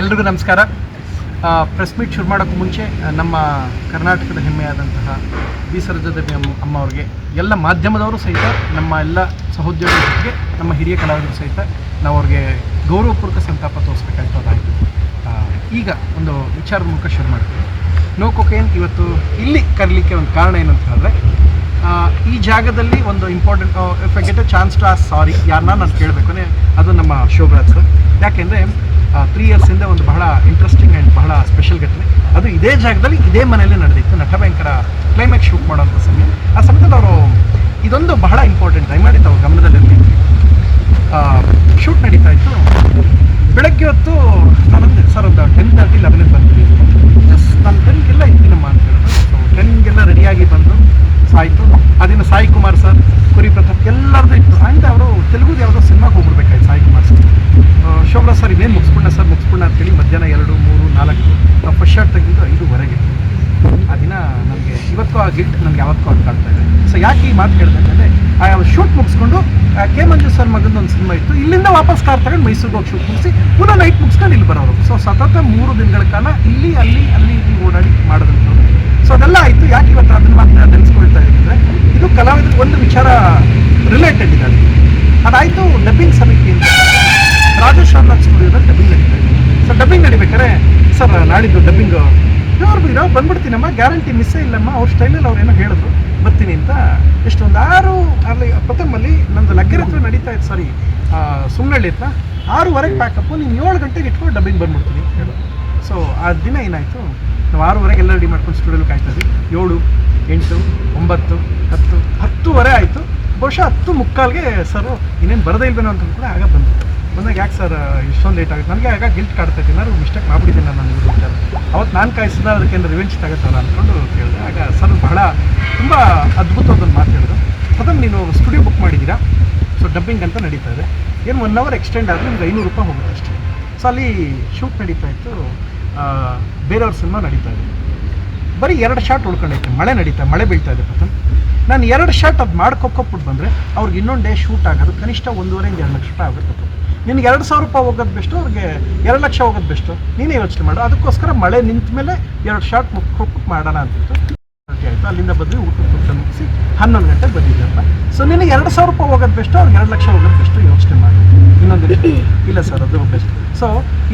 ಎಲ್ರಿಗೂ ನಮಸ್ಕಾರ. Press meet ಶುರು ಮಾಡೋಕ್ಕೂ ಮುಂಚೆ ನಮ್ಮ ಕರ್ನಾಟಕದ ಹೆಮ್ಮೆಯಾದಂತಹ ಬಿ ಸರ್ಜದೇವಿ ಅಮ್ಮ ಅವ್ರಿಗೆ, ಎಲ್ಲ ಮಾಧ್ಯಮದವರು ಸಹಿತ, ನಮ್ಮ ಎಲ್ಲ ಸಹೋದ್ಯೋಗಿಗಳ ನಮ್ಮ ಹಿರಿಯ ಕಲಾವಿದರು ಸಹಿತ ನಾವು ಅವ್ರಿಗೆ ಗೌರವಪೂರ್ವಕ ಸಂತಾಪ ತೋರಿಸ್ಬೇಕಾಯ್ತು ಅದಾಯಿತು. ಈಗ ಒಂದು ವಿಚಾರದ ಮೂಲಕ ಶುರು ಮಾಡ್ತೀವಿ ನೋ ಕೊಕೇನ್ ಇವತ್ತು ಇಲ್ಲಿ ಕರೀಲಿಕ್ಕೆ ಒಂದು ಕಾರಣ ಏನಂತ ಹೇಳಿದ್ರೆ ಈ ಜಾಗದಲ್ಲಿ ಒಂದು important if I get a chance to ask sorry ಯಾರನ್ನ ನಾನು ಕೇಳಬೇಕು ಅದು ನಮ್ಮ ಶೋಭರಾಜ್ ಸರ್ ಯಾಕೆಂದರೆ ತ್ರೀ ಹಿಂದೆ ಒಂದು ಬಹಳ ಇಂಟ್ರೆಸ್ಟಿಂಗ್ ಆ್ಯಂಡ್ ಬಹಳ ಸ್ಪೆಷಲ್ ಘಟನೆ. ಅದು ಇದೇ ಜಾಗದಲ್ಲಿ ಇದೇ ಮನೆಯಲ್ಲೇ ನಡೆದಿತ್ತು. ನಟಭಯಂಕರ ಕ್ಲೈಮ್ಯಾಕ್ಸ್ ಶೂಟ್ ಮಾಡೋವಂಥ ಸಮಯ. ಆ ಸಮಯದಲ್ಲಿ ಅವರು ಇದೊಂದು ಬಹಳ ಇಂಪಾರ್ಟೆಂಟ್ ದಯಮಾಡಿ ತಾವು ಗಮನದಲ್ಲಿ ಶೂಟ್ ನಡೀತಾ ಇತ್ತು. ಬೆಳಗ್ಗೆ ಹೊತ್ತು ನಾನಂದೆ ಸರ್ ಒಂದು ಟೆನ್ ತರ್ಟಿ ಲೆವೆನಿಗೆ ಬಂದಿದ್ದೀನಿ ಎಸ್ ನಾನು ಟೆನ್ಗೆಲ್ಲ ಇದ್ದೀನಮ್ಮ ಅಂತ ಹೇಳಿದ್ರು ಸೊ ಟೆನ್ಗೆಲ್ಲ ರೆಡಿಯಾಗಿ ಬಂದು ಸಾಯಿತು. ದಿನ ಸಾಯಿ ಕುಮಾರ್ ಸರ್, ಕುರಿ ಪ್ರತಾಪ್ ಎಲ್ಲರದ್ದು ಇತ್ತು. ಆ್ಯಂಡ್ ಅವರು ತೆಲುಗುದು ಯಾವುದೋ ಸಿನಿಮಾಗೆ ಹೋಗ್ಬಿಡ್ಬೇಕಾಯ್ತು ಸಾಯಿ ಕುಮಾರ್ ಸರ್. ಶೋಭಾ ಸರ್ ಇನ್ನೇನು ಮುಗಿಸ್ಬಿಡ ಸರ್? ಮುಗಿಸ್ಬಿಡ ಅಂತೇಳಿ ಮಧ್ಯಾಹ್ನ ಎರಡು, ಮೂರು, ನಾಲ್ಕು, ನಾವು ಫಸ್ಟ್ ಶಾರ್ಟ್ ತೆಗೆದಿದ್ದು ಐದುವರೆಗೆ. ಆ ದಿನ ನನಗೆ ಇವತ್ತು ಆ ಗಿಲ್ಟ್ ನನಗೆ ಯಾವತ್ತೂ ಅಂತ ಇದೆ ಸೊ ಯಾಕೆ ಈ ಮಾತು ಹೇಳ್ದೆ ಶೂಟ್ ಮುಗಿಸ್ಕೊಂಡು ಕೆ ಮಂಜು ಸರ್ ಮಗನ ಒಂದು ಸಿನಿಮಾ ಇತ್ತು. ಇಲ್ಲಿಂದ ವಾಪಸ್ ಕಾರ್ ತಗೊಂಡು ಮೈಸೂರಿಗೆ ಹೋಗಿ ಶೂಟ್ ಮುಗಿಸಿ, ಪುನಃ ನೈಟ್ ಮುಗಿಸ್ಕೊಂಡು ಇಲ್ಲಿ ಬರೋರು. ಸೊ ಸತತ ಮೂರು ದಿನಗಳ ಕಾಲ ಇಲ್ಲಿ, ಅಲ್ಲಿ ಅಲ್ಲಿ, ಇಲ್ಲಿ ಓಡಾಡಿ ಮಾಡೋದಂಥದ್ದು ಸೊ ಅದೆಲ್ಲ ಆಯಿತು. ಯಾಕೆ ಇವತ್ತು ಅದನ್ನ ಮಾತ್ರ ನೆನೆಸ್ಕೊಳ್ತಾ ಇದ್ದರೆ ಇದು ಕಲಾವಿದ ಒಂದು ವಿಚಾರ ರಿಲೇಟೆಡ್ ಇದೆ ಅಲ್ಲಿ ಅದಾಯಿತು ಡಬ್ಬಿಂಗ್ ಸಮಿತಿ ಅಂತ. ರಾಜೇಶ್ ರಾಮನಾಥ್ ಸ್ಟುಡಿಯೋದಲ್ಲಿ ಡಬ್ಬಿಂಗ್ ನಡೀತಾ ಇದೆ. ಸೊ ಡಬ್ಬಿಂಗ್ ನಡಿಬೇಕಾರೆ ಸರ್ ನಾಡಿದ್ದು ಡಬ್ಬಿಂಗ್ ಇರೋ ಬಂದ್ಬಿಡ್ತೀನಮ್ಮ ಗ್ಯಾರಂಟಿ ಮಿಸ್ಸೇ ಇಲ್ಲಮ್ಮ, ಅವ್ರ ಸ್ಟೈಲಲ್ಲಿ ಅವ್ರು ಏನೋ ಹೇಳಿದ್ರು. ಬರ್ತೀನಿ ಅಂತ ಎಷ್ಟೊಂದು ಆರು, ಅಲ್ಲಿ ಪ್ರಥಮಲ್ಲಿ ನಂದು ಲಗ್ಗೆರೆ ಹತ್ರ ನಡೀತಾ ಇತ್ತು ಸಾರಿ ಸುಮ್ಮನಳ್ಳಿ ಹತ್ರ. ಆರೂವರೆಗೆ ಪ್ಯಾಕಪ್ಪು ನೀನು ಏಳು ಗಂಟೆಗೆ ಇಟ್ಕೊಂಡು ಡಬ್ಬಿಂಗ್ ಬಂದ್ಬಿಡ್ತೀನಿ, ಹೇಳು. ಸೊ ಆ ದಿನ ಏನಾಯಿತು? ನಾವು ಆರೂವರೆಗೆ ಎಲ್ಲ ರೆಡಿ ಮಾಡ್ಕೊಂಡು ಸ್ಟುಡಿಯೋಲಿ ಕಾಯ್ತಾ ಇದ್ವಿ. ಏಳು, ಎಂಟು, ಒಂಬತ್ತು, ಹತ್ತು, ಹತ್ತೂವರೆ ಆಯಿತು. ಬಹುಶಃ ಹತ್ತು ಮುಕ್ಕಾಲ್ಗೆ ಸರ್ ಇನ್ನೇನು ಬರದೇ ಇಲ್ವೇನೋ ಅಂತ ಕೂಡ ಆಗ ಬಂದು ಬಂದಾಗ ಯಾಕೆ ಸರ್, ಇಷ್ಟೊಂದು ಲೇಟ್ ಆಗುತ್ತೆ? ನನಗೆ ಆಗ ಗಿಲ್ಟ್ ಕಾಡ್ತಾ ಏನಾದ್ರು ಮಿಸ್ಟೇಕ್ ಮಾಡಿಬಿಟ್ಟಿದ್ದೆ ನಾನು ಇವ್ರ ಅವತ್ತು ನಾನು ಕಾಯಿಸಿದ ಅದಕ್ಕೇನು ರಿವೆಂಜ್ ತಗೋತಾರ ಅಂದ್ಕೊಂಡು ಕೇಳಿದೆ. ಆಗ ಸರ್ ಬಹಳ ತುಂಬ ಅದ್ಭುತವಾದ ಮಾತು ಹೇಳಿದ್ರು. ಅದನ್ನು ನೀನು ಸ್ಟುಡಿಯೋ ಬುಕ್ ಮಾಡಿದ್ದೀರಾ? ಸೊ ಡಬ್ಬಿಂಗ್ ಅಂತ ನಡೀತಾ ಇದೆ. ಏನು ಒನ್ ಅವರ್ ಎಕ್ಸ್ಟೆಂಡ್ ಆದರೆ ನಿಮ್ಗೆ ಐನೂರು ರೂಪಾಯಿ ಹೋಗುತ್ತೆ ಅಷ್ಟೇ. ಸೊ ಅಲ್ಲಿ ಶೂಟ್ ನಡೀತಾ ಇತ್ತು. ಬೇರೆಯವ್ರ ಸಿನಿಮಾ ನಡೀತಾ ಇದೆ. ಬರೀ ಎರಡು ಶಾಟ್ ಉಳ್ಕೊಂಡೈತೆ. ಮಳೆ ನಡೀತಾ, ಮಳೆ ಬೀಳ್ತಾ ಇದೆ ಪತನ್ ನಾನು ಎರಡು ಶಾಟ್ ಅದು ಮಾಡ್ಕೊಕ್ಕೊಬಿಟ್ಟು ಬಂದರೆ ಅವ್ರಿಗೆ ಇನ್ನೊಂದು ಡೇ ಶೂಟ್ ಆಗೋದು. ಕನಿಷ್ಠ ಒಂದೂವರೆಯಿಂದ ಎರಡು ಲಕ್ಷ ರೂಪಾಯಿ ಆಗುತ್ತೆ ನಿನಗೆ ಎರಡು ಸಾವಿರ ರೂಪಾಯಿ ಹೋಗೋದು ಬೆಸ್ಟು ಅವ್ರಿಗೆ ಎರಡು ಲಕ್ಷ ಹೋಗೋದು ಬೆಸ್ಟು ನೀನೇ ಯೋಚನೆ ಮಾಡು. ಅದಕ್ಕೋಸ್ಕರ ಮಳೆ ನಿಂತ ಮೇಲೆ ಎರಡು ಶಾಟ್ ಮುಕ್ಕು ಮಾಡೋಣ ಅಂತಿತ್ತು ಆಯಿತು ಅಲ್ಲಿಂದ ಬಂದ್ವಿ ಊಟ ಊಟ ಮುಗಿಸಿ ಹನ್ನೊಂದು ಗಂಟೆಗೆ ಬಂದಿದ್ದಪ್ಪ ಸೊ ನಿನಗೆ ಎರಡು ಸಾವಿರ ರೂಪಾಯಿ ಹೋಗೋದು ಬೆಸ್ಟು ಅವ್ರಿಗೆ ಎರಡು ಲಕ್ಷ ಹೋಗೋದು ಬೆಸ್ಟು ಯೋಚನೆ ಮಾಡಿ. ಇನ್ನೊಂದು ಇಲ್ಲ ಸರ್ ಅದು ಬೆಸ್ಟ್ ಸೊ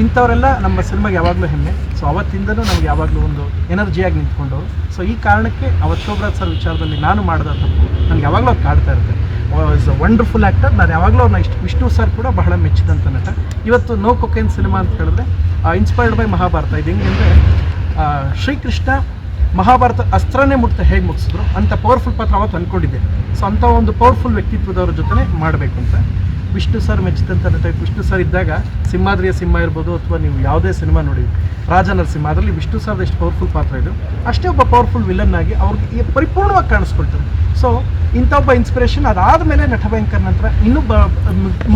ಇಂಥವರೆಲ್ಲ ನಮ್ಮ ಸಿನಿಮಾಗೆ ಯಾವಾಗಲೂ ಹೆಮ್ಮೆ. ಸೊ ಅವತ್ತಿಂದನೂ ನಮ್ಗೆ ಯಾವಾಗಲೂ ಒಂದು ಎನರ್ಜಿಯಾಗಿ ನಿಂತ್ಕೊಂಡು. ಸೊ ಈ ಕಾರಣಕ್ಕೆ ಅವತ್ತು ಶೋಭರಾಜ್ ಸರ್ ವಿಚಾರದಲ್ಲಿ ನಾನು ಮಾಡಿದ ತಪ್ಪು. ನನಗೆ ಯಾವಾಗಲೂ ಕಾಡ್ತಾ ಇರುತ್ತೆ. ಅ ವಂಡರ್ಫುಲ್ ಆ್ಯಕ್ಟರ್ ನಾನು ಯಾವಾಗಲೂ ಅವ್ರನ್ನ ಇಷ್ಟು ವಿಷ್ಣು ಸರ್ ಕೂಡ ಬಹಳ ಮೆಚ್ಚಿದಂಥ ನಟ. ಇವತ್ತು ನೋ ಕೊಕೇನ್ ಸಿನಿಮಾ ಅಂತ ಹೇಳಿದ್ರೆ ಇನ್ಸ್ಪೈರ್ಡ್ ಬೈ ಮಹಾಭಾರತ. ಇದು ಹೆಂಗೆ ಅಂದರೆ ಶ್ರೀಕೃಷ್ಣ ಮಹಾಭಾರತ ಅಸ್ತ್ರನೇ ಮುಟ್ತಾ ಹೇಗೆ ಮುಗಿಸಿದ್ರು ಅಂಥ ಪವರ್ಫುಲ್ ಪಾತ್ರ ಅವತ್ತು ಅಂದ್ಕೊಂಡಿದ್ದೆ ಸೊ ಅಂಥ ಒಂದು ಪವರ್ಫುಲ್ ವ್ಯಕ್ತಿತ್ವದವ್ರ ಜೊತೆ ಮಾಡಬೇಕು ಅಂತ ವಿಷ್ಣು ಸರ್ ಮೆಚ್ಚಿದಂಥ ನಟ ವಿಷ್ಣು ಸರ್ ಇದ್ದಾಗ ಸಿಂಹಾದ್ರಿಯ ಸಿಂಹ ಇರ್ಬೋದು ಅಥವಾ ನೀವು ಯಾವುದೇ ಸಿನಿಮಾ ನೋಡಿ, ರಾಜ ನರಸಿಂಹ, ಅದರಲ್ಲಿ ವಿಷ್ಣು ಸರ್ ಎಷ್ಟು ಪವರ್ಫುಲ್ ಪಾತ್ರ ಇದು. ಅಷ್ಟೇ ಒಬ್ಬ ಪವರ್ಫುಲ್ ವಿಲನ್ ಆಗಿ ಅವ್ರಿಗೆ ಪರಿಪೂರ್ಣವಾಗಿ ಕಾಣಿಸ್ಕೊಳ್ತಾರೆ ಸೊ ಇಂಥ ಒಬ್ಬ ಇನ್ಸ್ಪಿರೇಷನ್ ಅದಾದಮೇಲೆ ನಟಭಯಂಕರ ನಂತರ ಇನ್ನೂ ಬ,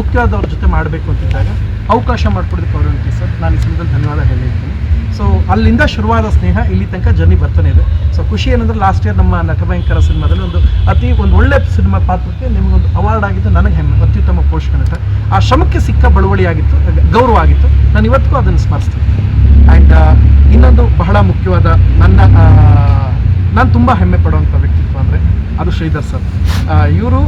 ಮುಖ್ಯವಾದವ್ರ ಜೊತೆ ಮಾಡಬೇಕು ಅಂತಿದ್ದಾಗ ಅವಕಾಶ ಮಾಡಿಕೊಡೋದಕ್ಕೆ ಅವ್ರಿಗೆ ಸರ್. ನಾನು ಈ ಸಿನಿಮಾದಲ್ಲಿ ಧನ್ಯವಾದ ಹೇಳಿರ್ತೀನಿ ಸೊ ಅಲ್ಲಿಂದ ಶುರುವಾದ ಸ್ನೇಹ ಇಲ್ಲಿ ತನಕ ಜರ್ನಿ ಬರ್ತಾನೆ ಇದೆ. ಸೊ ಖುಷಿ ಏನಂದ್ರೆ ಲಾಸ್ಟ್ ಇಯರ್ ನಮ್ಮ ನಟಭಯಂಕರ ಸಿನಿಮಾದಲ್ಲಿ ಒಂದು ಅತಿ ಒಂದು ಒಳ್ಳೆ ಸಿನಿಮಾ ಪಾತ್ರಕ್ಕೆ ನಿಮಗೊಂದು ಅವಾರ್ಡ್ ಆಗಿದ್ದು ನನಗೆ ಹೆಮ್ಮೆ, ಅತ್ಯುತ್ತಮ ಪೋಷಕ ನಟ. ಆ ಶ್ರಮಕ್ಕೆ ಸಿಕ್ಕ ಬಳುವಳಿ ಆಗಿತ್ತು, ಗೌರವ ಆಗಿತ್ತು. ನಾನು ಇವತ್ತಿಗೂ ಅದನ್ನು ಸ್ಮರಿಸ್ತೀನಿ. ಆ್ಯಂಡ್ ಇನ್ನೊಂದು ಬಹಳ ಮುಖ್ಯವಾದ ನನ್ನ ನಾನು ತುಂಬ ಹೆಮ್ಮೆ ಪಡುವಂಥ ವ್ಯಕ್ತಿತ್ವ ಅಂದರೆ ಅದು ಶ್ರೀಧರ್ ಸರ್. ಇವರು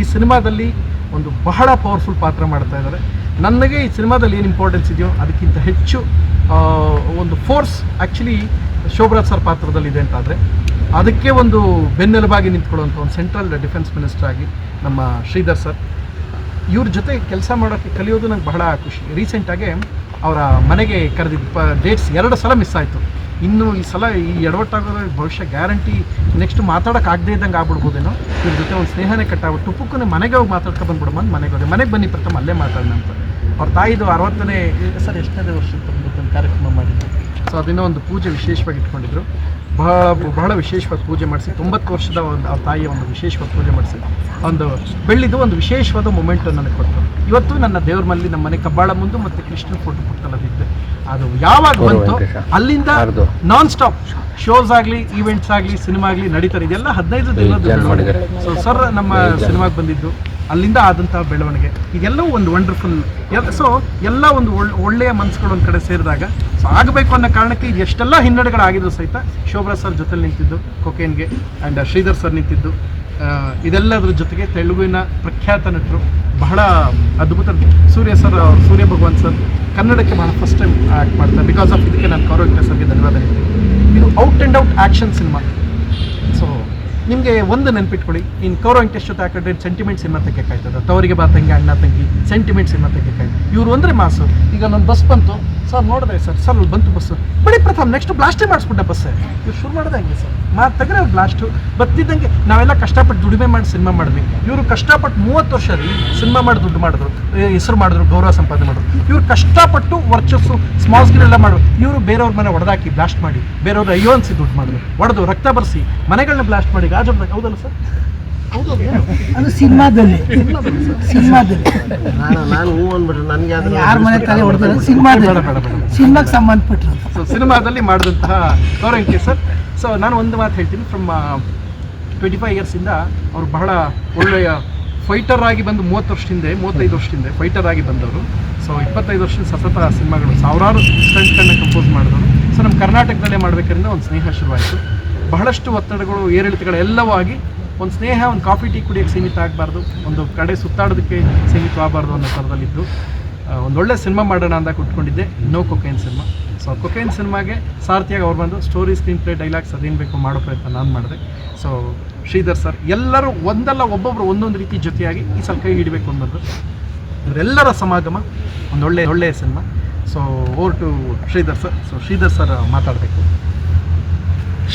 ಈ ಸಿನಿಮಾದಲ್ಲಿ ಒಂದು ಬಹಳ ಪವರ್ಫುಲ್ ಪಾತ್ರ ಮಾಡ್ತಾ ಇದ್ದಾರೆ. ನನಗೆ ಈ ಸಿನಿಮಾದಲ್ಲಿ ಏನು ಇಂಪಾರ್ಟೆನ್ಸ್ ಇದೆಯೋ ಅದಕ್ಕಿಂತ ಹೆಚ್ಚು ಒಂದು ಫೋರ್ಸ್ ಆ್ಯಕ್ಚುಲಿ ಶೋಭರಾಜ್ ಸರ್ ಪಾತ್ರದಲ್ಲಿದೆ ಅಂತಾದರೆ, ಅದಕ್ಕೆ ಒಂದು ಬೆನ್ನೆಲುಬಾಗಿ ನಿಂತ್ಕೊಳ್ಳುವಂಥ ಒಂದು ಸೆಂಟ್ರಲ್ ಡಿಫೆನ್ಸ್ ಮಿನಿಸ್ಟರ್ ಆಗಿ ನಮ್ಮ ಶ್ರೀಧರ್ ಸರ್. ಇವ್ರ ಜೊತೆ ಕೆಲಸ ಮಾಡೋಕ್ಕೆ ಕಲಿಯೋದು ನಂಗೆ ಬಹಳ ಖುಷಿ. ರೀಸೆಂಟಾಗೆ ಅವರ ಮನೆಗೆ ಕರೆದಿದ್ದು ಡೇಟ್ಸ್ ಎರಡು ಸಲ ಮಿಸ್ ಆಯಿತು. ಇನ್ನು ಈ ಸಲ ಈ ಎಡವಟ್ಟಾಗೋದ್ರೆ ಭವಿಷ್ಯ ಗ್ಯಾರಂಟಿ ನೆಕ್ಸ್ಟ್ ಮಾತಾಡೋಕೆ ಆಗದೇ ಇದ್ದಂಗೆ ಆಗ್ಬಿಡ್ಬೋದೇನೋ, ಇವ್ರ ಜೊತೆ ಒಂದು ಸ್ನೇಹನೇ ಕಟ್ಟಾಗ್ಬಿಟ್ಟು ಟುಪ್ಪುಕ್ಕೂ ಮನೆಗೆ ಹೋಗಿ ಮಾತಾಡ್ಕೊಂಡು ಬಂದ್ಬಿಡಮ್ಮ, ಮನೆಗೆ ಹೋದೆ. ಮನೆಗೆ ಬನ್ನಿ ಪ್ರಥಮ, ಅಲ್ಲೇ ಮಾತಾಡೋಣ ಅಂತ. ಅವ್ರ ತಾಯಿದು ಅರವತ್ತನೇ ಸರ್ ಎಷ್ಟನೇ ವರ್ಷ ಒಂದು ಕಾರ್ಯಕ್ರಮ ಮಾಡಿದ್ದು? ಸೊ ಅದನ್ನ ಒಂದು ಪೂಜೆ ವಿಶೇಷವಾಗಿ ಇಟ್ಕೊಂಡಿದ್ರು. ಬಹಳ ಬಹಳ ವಿಶೇಷವಾದ ಪೂಜೆ ಮಾಡಿಸಿ ತೊಂಬತ್ತು ವರ್ಷದ ಒಂದು ಅವ್ರ ತಾಯಿಯ ಒಂದು ವಿಶೇಷವಾದ ಪೂಜೆ ಮಾಡಿಸಿ ಒಂದು ಬೆಳ್ಳಿದು ಒಂದು ವಿಶೇಷವಾದ ಮೊಮೆಂಟ್ ನನಗೆ ಕೊಟ್ಟರು. ಇವತ್ತು ನನ್ನ ದೇವ್ರ ಮಲ್ಲಿ ನಮ್ಮ ಮನೆ ಕಬ್ಬಾಳ ಮುಂದೆ ಮತ್ತು ಕೃಷ್ಣ ಫೋಟೋ ಪುಟ್ಟಲ್ಲದಿದ್ದೆ ಅದು ಯಾವಾಗ ಬಂತು ಅಲ್ಲಿಂದ ನಾನ್ ಸ್ಟಾಪ್ ಶೋಸ್ ಆಗಲಿ ಈವೆಂಟ್ಸ್ ಆಗಲಿ ಸಿನಿಮಾ ಆಗಲಿ ನಡೀತಾರೆ. ಇದೆಲ್ಲ ಹದಿನೈದು ದಿನದ ಸೊ ಸರ್ ನಮ್ಮ ಸಿನಿಮಾಗೆ ಬಂದಿದ್ದು ಅಲ್ಲಿಂದ ಆದಂತಹ ಬೆಳವಣಿಗೆ. ಇದೆಲ್ಲವೂ ಒಂದು ವಂಡರ್ಫುಲ್ ಸೊ ಎಲ್ಲ ಒಂದು ಒಳ್- ಒಳ್ಳೆಯ ಮನಸ್ಸುಗಳು ಒಂದು ಕಡೆ ಸೇರಿದಾಗ ಸೊ ಆಗಬೇಕು ಅನ್ನೋ ಕಾರಣಕ್ಕೆ ಇದು ಎಷ್ಟೆಲ್ಲ ಹಿನ್ನಡೆಗಳಾಗಿದ್ರು ಸಹಿತ ಶೋಭಾ ಸರ್ ಜೊತೆಲಿ ನಿಂತಿದ್ದು ಕೊಕೇನ್ಗೆ ಆ್ಯಂಡ್ ಶ್ರೀಧರ್ ಸರ್ ನಿಂತಿದ್ದು ಇದೆಲ್ಲದರ ಜೊತೆಗೆ ತೆಲುಗಿನ ಪ್ರಖ್ಯಾತ ನಟರು ಬಹಳ ಅದ್ಭುತ ಸೂರ್ಯ ಸರ್ ಅವ್ರು ಸೂರ್ಯ ಭಗವಾನ್ ಸರ್ ಕನ್ನಡಕ್ಕೆ ಬಹಳ ಫಸ್ಟ್ ಟೈಮ್ ಆ್ಯಕ್ಟ್ ಮಾಡ್ತಾರೆ. ಬಿಕಾಸ್ ಆಫ್ ಇದಕ್ಕೆ ನಾನು ಕೌರವ ಸರ್ಗೆ ಧನ್ಯವಾದ ಹೇಳ್ತೀನಿ ಇದು out and out action cinema. So ನಿಮಗೆ ಒಂದು ನೆನ್ಪಿಟ್ಕೊಳ್ಳಿ. ಇನ್ನು ಕೌರವ್ ವೆಂಕಟೇಶ್ ಜೊತೆ ಹಾಕಿದ್ರೆ ಸೆಂಟಿಮೆಂಟ್ ಸಿನಿಮಾ ತೆಗೆಕಾಯ್ತದೆ ತವರಿಗೆ ಬಾ ತಂಗಿ, ಅಣ್ಣ, ತಂಗಿ ಸೆಂಟಿಮೆಂಟ್ ಸಿನಿಮಾ ತೆಗೆಕಾಯ್ತು ಇವರು ಅಂದರೆ ಮಾಸು. ಈಗ ನನ್ನ ಬಸ್ ಬಂತು. ಸರ್, ನೋಡಿದೆ ಸರ್. ಸರ್ ಬಂತು ಬಸ್. ಬಡಿ ಪ್ರಥಮ್ ನೆಕ್ಸ್ಟ್ ಬ್ಲಾಸ್ಟೇ ಮಾಡಿಸ್ಬಿಟ್ಟೆ ಬಸ್. ಇವ್ರು ಶುರು ಮಾಡಿದೆ ಹಂಗೆ ಸರ್. ಮಾತು ತೆಗ್ರೆ ಅವ್ರು ಬ್ಲಾಸ್ಟು ಬರ್ತಿದ್ದಂಗೆ ನಾವೆಲ್ಲ ಕಷ್ಟಪಟ್ಟು ದುಡಿಮೆ ಮಾಡಿ ಸಿನಿಮಾ ಮಾಡಿದ್ವಿ. ಇವರು ಕಷ್ಟಪಟ್ಟು ಮೂವತ್ತು ವರ್ಷ ರೀ ಸಿನಿಮಾ ಮಾಡಿ ದುಡ್ಡು ಮಾಡಿದ್ರು. ಹೆಸರು ಮಾಡಿದ್ರು, ಗೌರವ ಸಂಪಾದನೆ ಮಾಡಿದ್ರು. ಇವ್ರು ಕಷ್ಟಪಟ್ಟು ವರ್ಚಸ್ಸು ಸ್ಮಾಲ್ ಸ್ಕಿಲ್ ಎಲ್ಲ ಮಾಡಿದ್ರು ಇವರು ಬೇರೆಯವ್ರ ಮನೆ ಹೊಡೆದಾಕಿ ಬ್ಲಾಸ್ಟ್ ಮಾಡಿ. ಬೇರೆಯವ್ರ ಅಯ್ಯೋ ಅನ್ಸಿ ದುಡ್ಡು ಮಾಡಿದ್ರು. ಹೊಡೆದು ರಕ್ತ ಬರೆಸಿ ಮನೆಗಳನ್ನ ಬ್ಲಾಸ್ಟ್ ಮಾಡಿ. ಗಾಜು. ಹೌದಲ್ಲ ಸರ್? ಅದು ಸಿನಿಮಾದಲ್ಲಿ. ಸಿನಿಮಾದಲ್ಲಿ. ನಾನು ನಾನು ಹೂ ಅಂದ್ಬಿಟ್ರೆ ನನಗೆ ಅದನ್ನ ಯಾರ ಮನೆ ತಲೆ ಹೊಡೆದ್ರೆ ಸಿನಿಮಾದಲ್ಲಿ. ಸಿನಿಮಾಗೆ ಸಂಬಂಧಪಟ್ಟಿರೋದು ಸೊ ಸಿನಿಮಾದಲ್ಲಿ ಮಾಡಿದಂತಹ ಗೌರವಕ್ಕೆ ಸರ್. ಸೊ ನಾನು ಒಂದು ಮಾತು ಹೇಳ್ತೀನಿ. ಫ್ರಮ್ ಟ್ವೆಂಟಿ ಫೈವ್ ಇಯರ್ಸಿಂದ ಅವರು ಬಹಳ ಒಳ್ಳೆಯ ಫೈಟರ್ ಆಗಿ ಬಂದು ಮೂವತ್ತು ವರ್ಷ ಹಿಂದೆ ಮೂವತ್ತೈದು ವರ್ಷ ಹಿಂದೆ ಫೈಟರ್ ಆಗಿ ಬಂದವರು. ಸೊ ಇಪ್ಪತ್ತೈದು ವರ್ಷದ ಸತತ ಸಿನಿಮಾಗಳು ಸಾವಿರಾರು ಸ್ಟಂಟ್ಗಳನ್ನ ಕಂಪೋಸ್ ಮಾಡಿದವರು. ಸೊ ನಮ್ಮ ಕರ್ನಾಟಕದಲ್ಲೇ ಮಾಡಬೇಕಂದ್ರೆ ಒಂದು ಸ್ನೇಹ ಶುರುವಾಯಿತು. ಬಹಳಷ್ಟು ಒತ್ತಡಗಳು ಏರಿಳಿತಗಳು ಎಲ್ಲವೂ ಆಗಿ ಒಂದು ಸ್ನೇಹ, ಒಂದು ಕಾಫಿ, ಟೀ ಕುಡಿಯೋಕ್ಕೆ ಸೀಮಿತ ಆಗಬಾರ್ದು. ಒಂದು ಕಡೆ ಸುತ್ತಾಡೋದಕ್ಕೆ ಸೀಮಿತವಾಗಬಾರ್ದು ಅನ್ನೋ ಥರದಲ್ಲಿದ್ದು ಒಂದೊಳ್ಳೆ ಸಿನಿಮಾ ಮಾಡೋಣ ಅಂತ ಕುಟ್ಕೊಂಡಿದ್ದೆ no cocaine cinema so cocaine ಸಿನಿಮಾಗೆ ಸಾರ್ಥಿಯಾಗಿ ಅವ್ರು ಬಂದು ಸ್ಟೋರಿ ಸ್ಕ್ರೀನ್ ಪ್ಲೇ ಡೈಲಾಗ್ಸ್ ಅದೇನು ಬೇಕು ಮಾಡೋ ಪ್ರಯತ್ನ ನಾನು ಮಾಡಿದೆ. ಸೊ ಶ್ರೀಧರ್ ಸರ್ ಎಲ್ಲರೂ ಒಂದಲ್ಲ ಒಬ್ಬೊಬ್ಬರು ಒಂದೊಂದು ರೀತಿ ಜೊತೆಯಾಗಿ ಈ ಸಲ ಕೈ ಹಿಡಬೇಕು ಅನ್ನೋದು ಇವರೆಲ್ಲರ ಸಮಾಗಮ ಒಂದೊಳ್ಳೆ ಒಳ್ಳೆಯ cinema so over to Shridhar sir so Shridhar sir ಮಾತಾಡಬೇಕು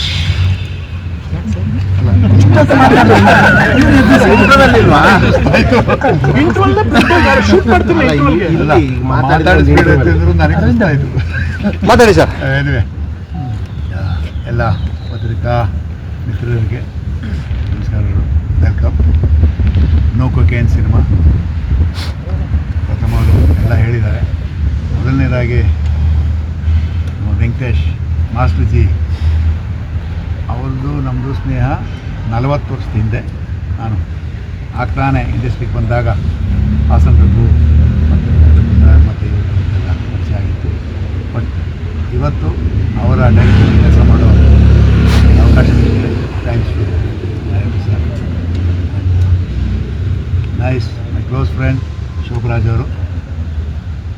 ಶೂಟ್ ಮಾಡ್ತೀನಿ interval ಗೆ. ಇಲ್ಲಿ ಮಾತಾಡಿಸ್ಬೇಡಿ ಅಂತಿದ್ರು ನನಗೆ ಕಷ್ಟ ಆಯ್ತು ಮಾತಾಡಿ ಸರ್. ಎಲ್ಲ ಪತ್ರಿಕಾ ಮಿತ್ರರಿಗೆ ನಮಸ್ಕಾರ ವೆಲ್ಕಮ್ ನೋ ಕೊಕೇನ್ ಸಿನಿಮಾ ಪ್ರಥಮ ಎಲ್ಲ ಹೇಳಿದ್ದಾರೆ. ಮೊದಲನೇದಾಗಿ ನಮ್ಮ ವೆಂಕಟೇಶ್ ಮಾಸ್ಟರ್ ಜಿ ಅವ್ರದ್ದು ನಮ್ಮದು ಸ್ನೇಹ ನಲವತ್ತು ವರ್ಷದ ಹಿಂದೆ ನಾನು ಆಗ್ತಾನೆ ಇಂಡಸ್ಟ್ರಿಗೆ ಬಂದಾಗ ಹಾಸನ ರಘು ಮತ್ತು ಮತ್ತು ಇವರೆಲ್ಲ ಪರಿಚಯ ಬಟ್ ಇವತ್ತು ಅವರ ಡೈರೆಕ್ಷನ್ ಕೆಲಸ ಮಾಡೋ ಅವಕಾಶ ಸಿಕ್ಕಿದೆ. Thanks to sir nice my close friend Shobharaj ಅವರು.